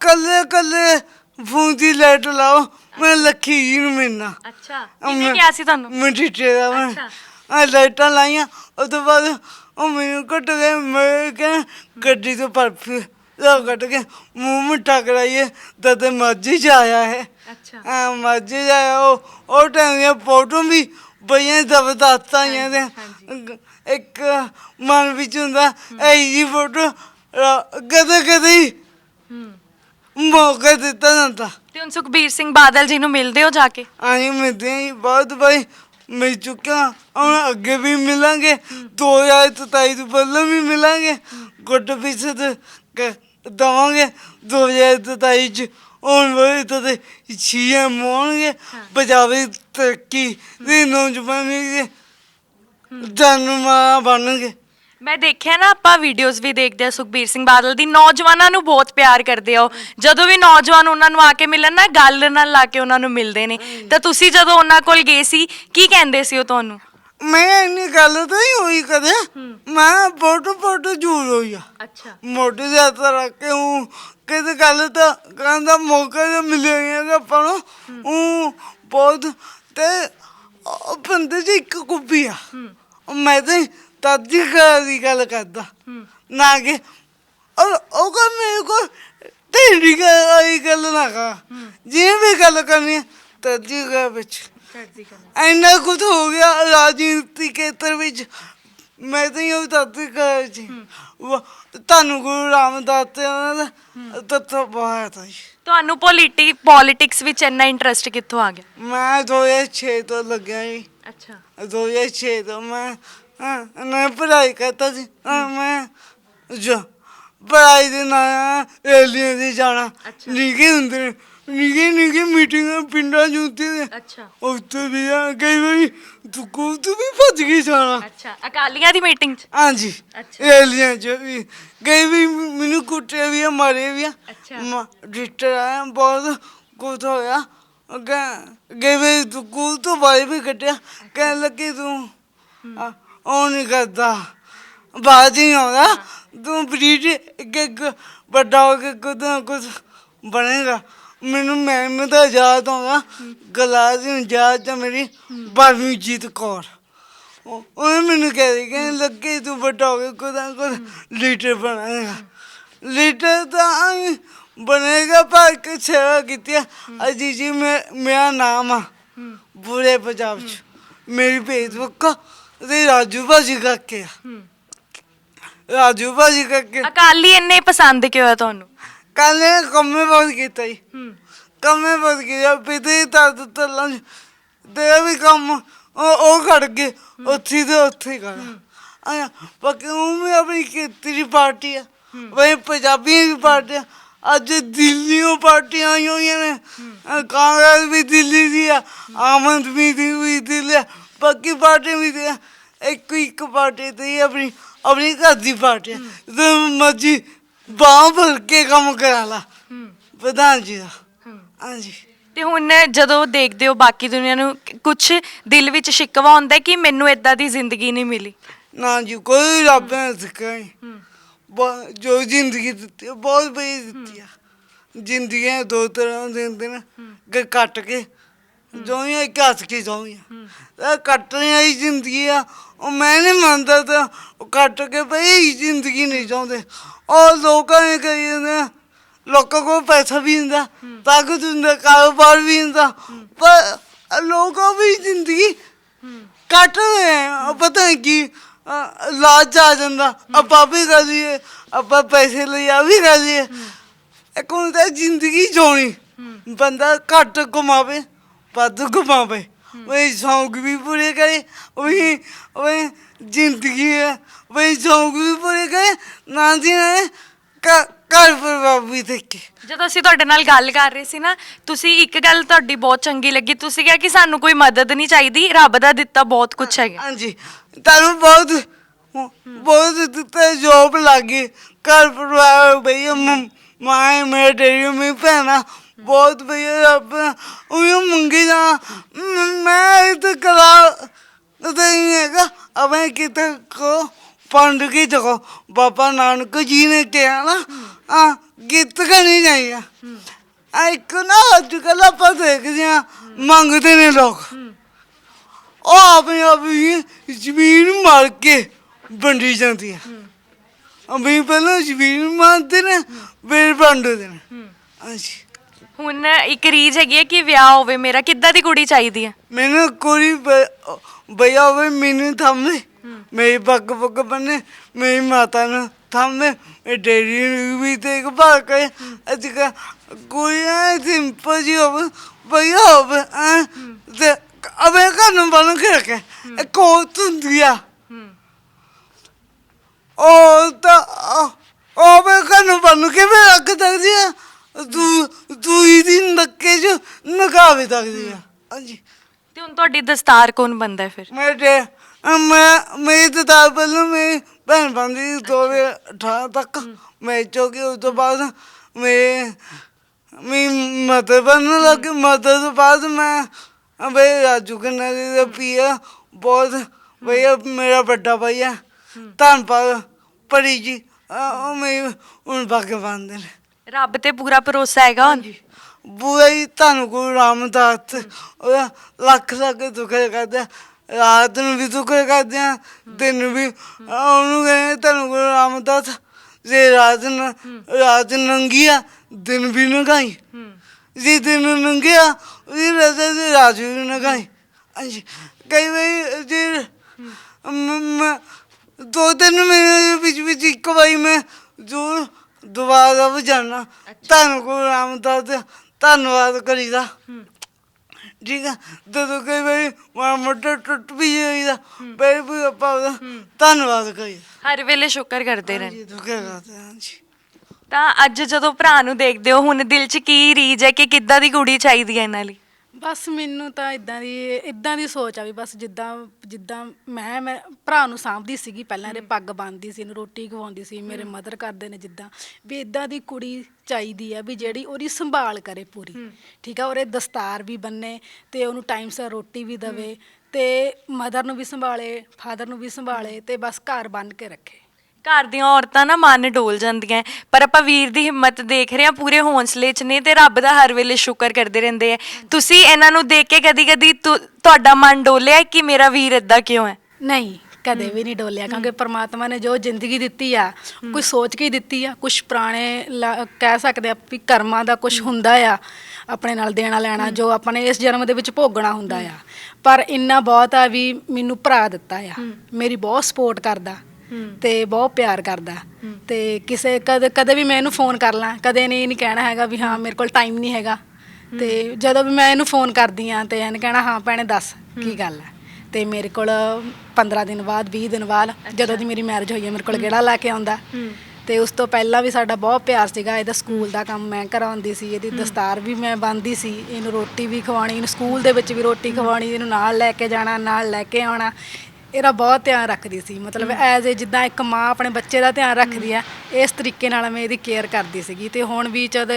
ਕੱਲੇ ਕੱਲੇ ਫੋਨ ਦੀ ਲਾਈਟ ਲਾਓ ਮੈਂ ਲੱਖੀ ਜੀ ਨੂੰ ਮਿਲਣਾ। ਅੱਛਾ। ਕਿਹਨੇ ਕਿਹਾ ਸੀ ਤੁਹਾਨੂੰ? ਮੈਂ ਟੀਚੇ ਦਾ ਮੈਂ ਅੱਛਾ। ਆ ਲਾਈਟਾਂ ਲਾਈਆਂ ਉਸ ਤੋਂ ਬਾਅਦ ਉਹ ਮੈਨੂੰ ਕੱਟ ਗਏ ਮੈਂ ਕਿਹਾ ਗੱਡੀ ਤੋਂ ਪਰਫੀ ਉਹ ਕੱਟ ਕੇ ਮੂੰਹ ਮਿੱਠਾ ਕਰਾਈਏ ਤਾਂ ਤੇ ਮੱਝੀ ਚ ਆਇਆ ਹੈ। ਅੱਛਾ। ਆ ਮੱਝੀ ਜਾਇਆ ਉਹ ਟਾਈਮ ਦੀਆਂ ਫੋਟੋ ਵੀ ਬਈਆਂ ਜ਼ਬਰਦਸਤਾਂ ਆਈਆਂ ਤੇ ਇੱਕ ਮਨ ਵਿੱਚ ਹੁੰਦਾ ਐ ਜੀ ਫੋਟੋ ਕਦੇ ਕਦੇ ਮੌਕਾ ਦਿੱਤਾ ਜਾਂਦਾ। ਤੇ ਹੁਣ ਸੁਖਬੀਰ ਸਿੰਘ ਬਾਦਲ ਜੀ ਨੂੰ ਮਿਲਦੇ ਹੋ ਜਾ ਕੇ? ਆਏ ਮਿਲਦੇ ਜੀ, ਬਹੁਤ ਬਾਈ ਮਿਲ ਚੁੱਕਾ ਹੁਣ ਅੱਗੇ ਵੀ ਮਿਲਾਂਗੇ 2027 ਤੋਂ ਪਹਿਲਾਂ ਵੀ ਮਿਲਾਂਗੇ। ਗੁੱਡ ਪਿੱਛੇ ਤੇ ਦਵਾਂਗੇ। 2027 ਚ ਹੁਣ ਵਾਲੇ ਤਾਂ ਛੀਆਂ ਮੋਣਗੇ ਪੰਜਾਬੀ ਤਰੱਕੀ ਦੇ ਨੌਜਵਾਨੀ ਜਨਮਾ ਬਣਨਗੇ। ਮੈਂ ਦੇਖਿਆ ਨਾ ਆਪਾਂ ਵੀਡੀਓਜ਼ ਵੀ ਦੇਖਦੇ ਆ ਸੁਖਬੀਰ ਸਿੰਘ ਬਾਦਲ ਦੀ ਨੌਜਵਾਨਾਂ ਨੂੰ ਬਹੁਤ ਪਿਆਰ ਕਰਦੇ ਆ ਉਹ। ਜਦੋਂ ਵੀ ਨੌਜਵਾਨ ਉਹਨਾਂ ਨੂੰ ਆ ਕੇ ਮਿਲਣ ਨਾ ਗੱਲ ਨਾਲ ਲਾ ਕੇ ਉਹਨਾਂ ਨੂੰ ਮਿਲਦੇ ਨੇ। ਤਾਂ ਤੁਸੀਂ ਜਦੋਂ ਉਹਨਾਂ ਕੋਲ ਗਏ ਸੀ ਕੀ ਕਹਿੰਦੇ ਸੀ ਉਹ ਤੁਹਾਨੂੰ? ਮੈਂ ਇੰਨੀ ਗੱਲ ਤਾਂ ਹੀ ਹੋਈ ਕਦੇ। ਮੈਂ ਫੋਟੋ ਫੋਟੋ ਜੂਰ ਹੋਈ ਆ। ਅੱਛਾ। ਮੋਢੇ ਦੇ ਹੱਥ ਰੱਖ ਕੇ ਉਹ ਕਿਤੇ ਗੱਲ ਤਾਂ ਕਹਿੰਦਾ ਮੌਕਾ ਜਿਹਾ ਮਿਲਿਆ ਕਿ ਆਪਾਂ ਨੂੰ। ਉਹ ਬਹੁਤ ਤੇ ਉਹ ਬੰਦੇ ਦੀ ਇੱਕ ਕੁੱਬੀ ਆ। ਉਹ ਮੈਂ ਤਾਂ ਤਾਦੀ ਦੀ ਗੱਲ ਕਰਦਾ। ਨਾ ਕਿ ਔਰ ਉਹ ਕਹ ਮੇਰੇ ਕੋ ਢੇੜੀ ਵਾਲੀ ਗੱਲ ਨਾ ਕਾ ਜਿਵੇਂ ਵੀ ਗੱਲ ਕਰਨੀ ਹੈ ਤਾਦੀ ਗਾ ਵਿੱਚ ਇੰਨਾ ਕੁਝ ਹੋ ਗਿਆ ਰਾਜਨੀਤੀ ਖੇਤਰ ਵਿੱਚ। ਮੈਂ ਤਾਂ ਇਹ ਤਾਦੀ ਕਾ ਜੀ। ਤੁਹਾਨੂੰ ਗੁਰੂ ਰਾਮਦਾਸ ਤੇ ਉਹਨਾਂ ਦਾ ਬਹੁਤ ਹੈ ਤੁਹਾਨੂੰ ਪੋਲਿਟੀ ਪੋਲਿਟਿਕਸ ਵਿੱਚ ਇੰਨਾ ਇੰਟਰਸਟ ਕਿੱਥੋਂ ਆ ਗਿਆ? ਮੈਂ 2006 ਤੋਂ ਲੱਗਿਆ ਜੀ। ਅੱਛਾ। 2006 ਤੋਂ ਮੈਂ ਹਾਂ ਮੈਂ ਪੜ੍ਹਾਈ ਕਰਤਾ ਸੀ। ਹਾਂ, ਮੈਂ ਜੋ ਪੜ੍ਹਾਈ ਦੇ ਨਾਲ ਰੈਲੀਆਂ ਦੀ ਜਾਣਾ। ਨਿੱਕੇ ਹੁੰਦੇ ਨੇ। ਨਿੱਕੇ ਨਿੱਕੇ ਮੀਟਿੰਗਾਂ ਪਿੰਡਾਂ ਜੁੱਤੇ ਦੇ ਅੱਛਾ। ਉੱਥੇ ਵੀ ਆ ਕਈ ਵਾਰੀ ਤੂੰ ਕੋ ਤੂੰ ਵੀ ਭੱਜ ਗਈ ਜਾਣਾ ਅੱਛਾ ਅਕਾਲੀਆਂ ਦੀ ਮੀਟਿੰਗ 'ਚ? ਹਾਂਜੀ ਅੱਛਾ। ਰੈਲੀਆਂ ਚ ਵੀ। ਕਈ ਵੀ ਮੈਨੂੰ ਕੁੱਟੇ ਵੀ ਆ ਮਾਰੇ ਵੀ ਆ। ਅੱਛਾ। ਡਿਸਟਰ ਆਇਆ ਬਹੁਤ ਕੁਝ ਹੋਇਆ। ਅੱਗੇ ਗਏ ਵੀ ਤੂੰ ਕੂਲ ਤੋਂ ਬਾਈ ਵੀ ਕੱਟਿਆ ਕਹਿਣ ਲੱਗੀ ਤੂੰ ਆ, ਉਹ ਨਹੀਂ ਕਰਦਾ। ਬਾਜ ਹੀ ਆਉਂਦਾ। ਤੂੰ ਬਰੀਡ ਇੱਕ ਵੱਡਾ ਹੋ ਕੇ ਕੁਝ ਨਾ ਕੁਝ ਬਣੇਗਾ। ਮੈਨੂੰ ਮੈਂ ਤਾਂ ਯਾਦ ਆਉਂਦਾ ਗਲਾਸ ਨੂੰ ਯਾਦ ਤਾਂ ਮੇਰੀ ਬਾਰਵੀਂ ਜੀਤ ਕੌਰ। ਉਹ ਉਹਨੇ ਮੈਨੂੰ ਕਹਿ ਰਹੀ ਕਿ ਲੱਗੇ ਤੂੰ ਵੱਡਾ ਹੋ ਕੇ ਕੁਝ ਨਾ ਕੁਝ ਲੀਡਰ ਬਣਾਏਗਾ ਲੀਡਰ ਤਾਂ ਬਣੇਗਾ ਪਰ ਕਿ ਸੇਵਾ ਕੀਤੀ ਆ। ਅਜੀ ਜੀ ਮੇਰਾ ਨਾਮ ਆ ਬੁਰੇ ਪੰਜਾਬ ਚ। ਮੇਰੀ ਫੇਸਬੁੱਕ ਤੇ ਰਾਜੂ ਭਾਜੀ ਕਰਕੇ ਆ। ਰਾਜੂ ਭਾਜੀ ਕਰਕੇ। ਅਕਾਲੀ ਇੰਨੇ ਪਸੰਦ ਕਿਉਂ ਆ ਤੁਹਾਨੂੰ? ਕੱਲ ਨੇ ਕੰਮੇ ਬਹੁਤ ਕੀਤਾ ਜੀ। ਹੂੰ। ਕੰਮੇ ਬਹੁਤ ਕੀਤਾ ਪਿਤੇ ਤਾਂ ਤੱਲਾਂ ਤੇ ਵੀ ਕੰਮ ਉਹ ਉਹ ਖੜ ਗਏ ਉੱਥੇ ਦੇ ਉੱਥੇ ਕਰ ਆਇਆ ਬਾਕੀ ਉਹ ਵੀ ਆਪਣੀ ਖੇਤਰੀ ਪਾਰਟੀ ਆ। ਵਈ ਪੰਜਾਬੀ ਦੀ ਪਾਰਟੀ ਆ। ਅੱਜ ਦਿੱਲੀੋਂ ਪਾਰਟੀਆਂ ਆਈਆਂ ਹੋਈਆਂ ਨੇ। ਕਾਂਗਰਸ ਵੀ ਦਿੱਲੀ ਦੀ ਆ ਆਮ ਆਦਮੀ ਦੀ ਵੀ ਦਿੱਲੀ ਬਾਕੀ ਪਾਰਟੀ ਵੀ ਦੀ ਇੱਕ ਇੱਕ ਪਾਰਟੀ ਤੇ ਆਪਣੀ ਆਪਣੀ ਘਰ ਦੀ ਪਾਰਟੀ ਤੇ ਮਰਜ਼ੀ ਬਾਹ ਫੜ ਕੇ ਕੰਮ ਕਰਾ ਲਾ। ਪ੍ਰਧਾਨ ਜੀ ਦਾ। ਹਾਂਜੀ। ਤੇ ਹੁਣ ਜਦੋਂ ਦੇਖਦੇ ਹੋ ਬਾਕੀ ਦੁਨੀਆ ਨੂੰ ਕੁਝ ਦਿਲ ਵਿੱਚ ਸ਼ਿਕਵਾ ਹੁੰਦਾ ਕਿ ਮੈਨੂੰ ਇਦਾਂ ਦੀ ਜ਼ਿੰਦਗੀ ਨਹੀਂ ਮਿਲੀ? ਨਾ ਜੀ ਕੋਈ ਰੱਬ ਨੇ ਨਹੀਂ। ਜੋ ਜ਼ਿੰਦਗੀ ਦਿੱਤੀ ਆ, ਬਹੁਤ ਬਈ ਦਿੱਤੀ ਆ। ਜ਼ਿੰਦਗੀਆਂ ਦੋ ਤਰ੍ਹਾਂ ਦੇ ਹੁੰਦੇ ਨੇ। ਕਿ ਕੱਟ ਕੇ ਜੋਈਆਂ ਕੱਸ ਕੇ ਜੋਈਆਂ ਤਾਂ ਕੱਟਣ ਵਾਲੀ ਜ਼ਿੰਦਗੀ ਆ। ਉਹ ਮੈਂ ਨਹੀਂ ਮੰਨਦਾ ਤਾਂ ਉਹ ਕੱਟ ਕੇ ਬਈ ਜ਼ਿੰਦਗੀ ਨਹੀਂ ਚਾਹੁੰਦੇ ਉਹ ਲੋਕਾਂ ਨੇ ਕਹੀ ਜਾਂਦੇ ਲੋਕਾਂ ਕੋਲ ਪੈਸਾ ਵੀ ਹੁੰਦਾ ਤਾਕਤ ਹੁੰਦਾ ਕਾਰੋਬਾਰ ਵੀ ਹੁੰਦਾ। ਪਰ ਲੋਕਾਂ ਵੀ ਜ਼ਿੰਦਗੀ ਕੱਟ ਰਹੇ ਆ। ਪਤਾ ਨਹੀਂ ਕੀ ਲਾਜ ਆ ਜਾਂਦਾ। ਆਪਾਂ ਵੀ ਕਰ ਲਈਏ ਆਪਾਂ ਪੈਸੇ ਲਈ ਆ ਵੀ ਕਰ ਲਈਏ। ਇੱਕ ਹੁੰਦਾ ਜ਼ਿੰਦਗੀ ਜਿਉਣੀ। ਬੰਦਾ ਘੱਟ ਕਮਾਵੇ। ਵੱਧ ਕਮਾਵੇ ਉਹ ਸ਼ੌਂਕ ਵੀ ਪੂਰੇ ਕਰੇ ਉਹੀ ਉਹ ਜ਼ਿੰਦਗੀ ਹੈ। ਉਹ ਸ਼ੌਂਕ ਵੀ ਪੂਰੇ ਕਰੇ ਨਾ ਜੀ ਨਾ ਘਰ ਪਰਿਵਾਰ ਵੀ ਦੇਖੇ। ਜਦੋਂ ਅਸੀਂ ਤੁਹਾਡੇ ਨਾਲ ਗੱਲ ਕਰ ਰਹੇ ਸੀ ਨਾ ਤੁਸੀਂ ਇੱਕ ਗੱਲ ਤੁਹਾਡੀ ਬਹੁਤ ਚੰਗੀ ਲੱਗੀ। ਤੁਸੀਂ ਕਿਹਾ ਕਿ ਸਾਨੂੰ ਕੋਈ ਮਦਦ ਨਹੀਂ ਚਾਹੀਦੀ ਰੱਬ ਦਾ ਦਿੱਤਾ ਬਹੁਤ ਕੁਝ ਹੈਗਾ। ਹਾਂਜੀ। ਤੁਹਾਨੂੰ ਬਹੁਤ ਬਹੁਤ ਦਿੱਤਾ ਜੋਬ ਲੱਗੀ ਘਰ ਪਰਿਵਾਰ ਬਈ ਮਾਂ ਮੇਰੇ ਡੈਡੀ ਮੇਰੀ ਭੈਣਾਂ ਬਹੁਤ ਬਈ ਰੱਬ ਉਹ ਮੰਗੀ ਜਾ ਮੈਂ ਇਹ ਤਾਂ ਕਰਾ ਤੇ ਨਹੀਂ ਹੈਗਾ। ਅਵੇਂ ਕਿਤੇ ਕੋ ਪੰਡ ਕੀ ਜਗੋ ਬਾਬਾ ਨਾਨਕ ਜੀ ਨੇ ਕਿਹਾ ਨਾ ਆ ਗੀਤ ਨਹੀਂ ਜਾਈਆ ਆ। ਇੱਕ ਨਾ ਅੱਜ ਕੱਲ੍ਹ ਆਪਾਂ ਦੇਖਦੇ ਆ ਮੰਗਦੇ ਨੇ ਲੋਕ। ਉਹ ਆਪਣੇ ਆਪ ਹੀ ਜ਼ਮੀਨ ਮਾਰ ਕੇ ਵੰਡੀ ਜਾਂਦੀ ਹੈ। ਅਬੀ ਪਹਿਲਾਂ ਜ਼ਮੀਨ ਮਾਰਦੇ ਨੇ ਫਿਰ ਵੰਡਦੇ ਨੇ। ਹਾਂਜੀ। ਹੁਣ ਇੱਕ ਰੀਜ ਹੈਗੀ ਹੈ ਕਿ ਵਿਆਹ ਹੋਵੇ ਮੇਰਾ, ਕਿੱਦਾਂ ਦੀ ਕੁੜੀ ਚਾਹੀਦੀ ਹੈ? ਮੈਨੂੰ ਕੋਈ ਭਈਆ ਹੋਵੇ, ਮੈਨੂੰ ਥੰਮੇ ਮੇਰੀ ਪੱਗ ਪੱਗ ਬੰਨੇ ਮੇਰੀ ਮਾਤਾ ਨੂੰ ਥੰਮੇ ਮੇਰੇ ਡੈਡੀ ਨੂੰ ਵੀ ਦੇਖ ਭਾ ਕੇ ਅੱਜ ਕੋਈ ਐ ਸਿੰਪਲ ਜੀ ਹੋਵੇ ਭਈਆ ਹੋਵੇ, ਐਂ ਤੇ ਅਬੇ ਘਰ ਨੂੰ ਬਣ ਕੇ ਰੱਖੇ। ਇਹ ਕੋਤ ਹੁੰਦੀ ਆ। ਉਹ ਤਾਂ ਉਹ ਮੈਂ ਘਰ ਬਣ ਕੇ ਰੱਖ ਸਕਦੀ ਆ। ਤੂੰ ਤੂੰ ਦਿਨ ਨੱਕੇ ਚ ਨਗਾਵੇ ਸਕਦੀ ਆ। ਹਾਂਜੀ। ਤੇ ਹੁਣ ਤੁਹਾਡੀ ਦਸਤਾਰ ਕੌਣ ਬੰਦਾ ਹੈ ਫਿਰ? ਮੈਂ ਤੇ ਮੈਂ ਮੇਰੀ ਤਾਂ ਤਾਂ ਪਹਿਲਾਂ ਮੇਰੀ ਭੈਣ ਬੰਦੀ ਦੋ ਵੇ ਅਠਾਰਾਂ ਤੱਕ। ਮੈਂ ਚੋਕੇ ਉਸ ਤੋਂ ਬਾਅਦ ਮੈਂ ਮੈਂ ਮਦਰ ਬਣਨ ਲੱਗ। ਮਦਰ ਤੋਂ ਬਾਅਦ ਮੈਂ ਅਬੇ ਰਾਜੂ ਕਨਾ ਦੇ ਪੀਆ। ਬਹੁਤ ਭਈਆ ਮੇਰਾ ਵੱਡਾ ਭਈਆ ਧੰਨਵਾਦ ਪਰੀ ਜੀ। ਅਹ ਉਹ ਮੈਂ ਹੁਣ ਬਾਗੇ ਬੰਦੇ ਨੇ। ਰੱਬ ਤੇ ਪੂਰਾ ਭਰੋਸਾ ਹੈਗਾ। ਹੁਣ ਬੁਆ ਹੀ ਤੁਹਾਨੂੰ ਗੁਰੂ ਰਾਮਦਾਸ ਉਹਦਾ ਲੱਖ ਲੱਖ ਦੁਖੇ ਕਰਦੇ ਆ। ਰਾਤ ਨੂੰ ਵੀ ਦੁਖੇ ਕਰਦੇ ਆ, ਦਿਨ ਨੂੰ ਵੀ। ਆ ਉਹਨੂੰ ਕਹਿੰਦੇ ਤੁਹਾਨੂੰ ਗੁਰੂ ਰਾਮਦਾਸ, ਜੇ ਰਾਤ ਨੂੰ, ਰਾਤ ਨੰਗੀ ਆ, ਦਿਨ ਵੀ ਨਗਾਈ। ਜੇ ਦਿਨ ਨੰਗਿਆ ਉਹ ਰਾਤ ਦੀ ਰਾਤ ਵੀ ਨਗਾਈ। ਹਾਂਜੀ। ਕਈ ਵਾਰੀ ਜੇ, ਮ- ਮ- ਦੋ ਤਿੰਨ ਮਹੀਨੇ ਦੇ ਵਿੱਚ ਵਿੱਚ ਇੱਕ ਵਾਰੀ ਮੈਂ ਜੋ ਜ਼ਰੂਰ ਦੁਬਾਰਾ ਵਜਾਣਾ ਤੁਹਾਨੂੰ ਗੁਰੂ ਰਾਮਦਾਸ ਦਾ ਧੰਨਵਾਦ ਕਰੀਦਾ। ਠੀਕ ਆ? ਜਦੋਂ ਕਈ ਵਾਰੀ ਮਾੜਾ ਮੋਟਾ ਟੁੱਟ ਵੀ ਜਾਈਦਾ ਫਿਰ ਵੀ ਆਪਾਂ ਉਹਦਾ ਧੰਨਵਾਦ ਕਰੀਦਾ। ਹਰ ਵੇਲੇ ਸ਼ੁਕਰ ਕਰਦੇ ਰਹਿਣ ਜੀ ਦੁੱਖੇ ਕਰਦੇ ਹਾਂ ਜੀ। ਤਾਂ ਅੱਜ ਜਦੋਂ ਭਰਾ ਨੂੰ ਦੇਖਦੇ ਹੋ ਹੁਣ ਦਿਲ 'ਚ ਕੀ ਰੀਜ ਹੈ ਕਿ ਕਿੱਦਾਂ ਦੀ ਕੁੜੀ ਚਾਹੀਦੀ ਹੈ ਇਹਨਾਂ ਲਈ? ਬਸ ਮੈਨੂੰ ਤਾਂ ਇਦਾਂ ਦੀ ਇਦਾਂ ਦੀ ਸੋਚ ਆ ਵੀ ਬਸ ਜਿੱਦਾਂ ਜਿੱਦਾਂ ਮੈਂ ਮੈਂ ਭਰਾ ਨੂੰ ਸਾਂਭਦੀ ਸੀਗੀ ਪਹਿਲਾਂ ਇਹਦੇ ਪੱਗ ਬੰਨਦੀ ਸੀ ਇਹਨੂੰ ਰੋਟੀ ਖਵਾਉਂਦੀ ਸੀ ਮੇਰੇ ਮਦਰ ਕਰਦੇ ਨੇ ਜਿੱਦਾਂ ਵੀ ਇਦਾਂ ਦੀ ਕੁੜੀ ਚਾਹੀਦੀ ਆ ਵੀ ਜਿਹੜੀ ਉਹਦੀ ਸੰਭਾਲ ਕਰੇ ਪੂਰੀ। ਠੀਕ ਆ ਉਹਦੇ ਦਸਤਾਰ ਵੀ ਬੰਨੇ ਤੇ ਉਹਨੂੰ ਟਾਈਮ ਸਿਰ ਰੋਟੀ ਵੀ ਦਵੇ ਤੇ ਮਦਰ ਨੂੰ ਵੀ ਸੰਭਾਲੇ ਫਾਦਰ ਨੂੰ ਵੀ ਸੰਭਾਲੇ ਤੇ ਬਸ ਘਰ ਬੰਨ ਕੇ ਰੱਖੇ। ਘਰ ਦੀਆਂ ਔਰਤਾਂ ਨਾ ਮਨ ਡੋਲ ਜਾਂਦੀਆਂ ਹੈ, ਪਰ ਆਪਾਂ ਵੀਰ ਦੀ ਹਿੰਮਤ ਦੇਖ ਰਹੇ ਹਾਂ ਪੂਰੇ ਹੌਸਲੇ 'ਚ ਨੇ ਤੇ ਰੱਬ ਦਾ ਹਰ ਵੇਲੇ ਸ਼ੁਕਰ ਕਰਦੇ ਰਹਿੰਦੇ ਆ ਤੁਸੀਂ ਇਹਨਾਂ ਨੂੰ ਦੇਖ ਕੇ ਕਦੀ-ਕਦੀ ਤੁ- ਤੁਹਾਡਾ ਮਨ ਡੋਲਿਆ ਹੈ ਕਿ ਮੇਰਾ ਵੀਰ ਇਦਾਂ ਕਿਉਂ ਹੈ ਨਹੀਂ ਕਦੇ ਵੀ ਨਹੀਂ ਡੋਲਿਆ ਕਿਉਂਕਿ ਪ੍ਰਮਾਤਮਾ ਨੇ ਜੋ ਜ਼ਿੰਦਗੀ ਦਿੱਤੀ ਆ ਕੋਈ ਸੋਚ ਕੇ ਹੀ ਦਿੱਤੀ ਆ ਕੁਝ ਪੁਰਾਣੇ ਲ- ਕਹਿ ਸਕਦੇ ਆ ਵੀ ਕਰਮਾਂ ਦਾ ਕੁਝ ਹੁੰਦਾ ਆ ਆਪਣੇ ਨਾਲ ਦੇਣਾ ਲੈਣਾ ਜੋ ਆਪਾਂ ਨੇ ਇਸ ਜਨਮ ਦੇ ਵਿੱਚ ਭੋਗਣਾ ਹੁੰਦਾ ਆ। ਪਰ ਇੰਨਾ ਬਹੁਤ ਆ ਵੀ ਮੈਨੂੰ ਭਰਾ ਦਿੱਤਾ ਆ। ਮੇਰੀ ਬਹੁਤ ਸਪੋਰਟ ਕਰਦਾ। ਤੇ ਬਹੁਤ ਪਿਆਰ ਕਰਦਾ। ਤੇ ਕਿਸੇ ਕਦੇ ਕਦੇ ਵੀ ਮੈਂ ਇਹਨੂੰ ਫੋਨ ਕਰ ਲਾਂ ਕਦੇ ਨਹੀਂ ਨਹੀਂ ਕਹਿਣਾ ਹੈਗਾ ਵੀ ਹਾਂ ਮੇਰੇ ਕੋਲ ਟਾਈਮ ਨਹੀਂ ਹੈਗਾ। ਤੇ ਜਦੋਂ ਵੀ ਮੈਂ ਇਹਨੂੰ ਫੋਨ ਕਰਦੀ ਆ ਤੇ ਇਹਨੇ ਕਹਿਣਾ ਹਾਂ ਭੈਣੇ ਦੱਸ ਕੀ ਗੱਲ ਹੈ ਤੇ ਮੇਰੇ ਕੋਲ 15 ਦਿਨ ਬਾਅਦ 20 ਦਿਨ ਬਾਅਦ ਜਦੋਂ ਦੀ ਮੇਰੀ ਮੈਰਿਜ ਹੋਈ ਹੈ ਮੇਰੇ ਕੋਲ ਗੇੜਾ ਲੈ ਕੇ ਆਉਂਦਾ। ਤੇ ਉਸ ਤੋਂ ਪਹਿਲਾਂ ਵੀ ਸਾਡਾ ਬਹੁਤ ਪਿਆਰ ਸੀਗਾ। ਇਹਦਾ ਸਕੂਲ ਦਾ ਕੰਮ ਮੈਂ ਕਰਾਉਂਦੀ ਸੀ ਇਹਦੀ ਦਸਤਾਰ ਵੀ ਮੈਂ ਬੰਨਦੀ ਸੀ ਇਹਨੂੰ ਰੋਟੀ ਵੀ ਖਵਾਉਣੀ ਇਹਨੂੰ ਸਕੂਲ ਦੇ ਵਿੱਚ ਵੀ ਰੋਟੀ ਖਵਾਉਣੀ ਇਹਨੂੰ ਨਾਲ ਲੈ ਕੇ ਜਾਣਾ ਨਾਲ ਲੈ ਕੇ ਆਉਣਾ। ਇਹਦਾ ਬਹੁਤ ਧਿਆਨ ਰੱਖਦੀ ਸੀ। ਮਤਲਬ ਐਜ਼ ਏ ਜਿੱਦਾਂ ਇੱਕ ਮਾਂ ਆਪਣੇ ਬੱਚੇ ਦਾ ਧਿਆਨ ਰੱਖਦੀ ਆ ਇਸ ਤਰੀਕੇ ਨਾਲ ਮੈਂ ਇਹਦੀ ਕੇਅਰ ਕਰਦੀ ਸੀਗੀ। ਤੇ ਹੁਣ ਵੀ ਜਦ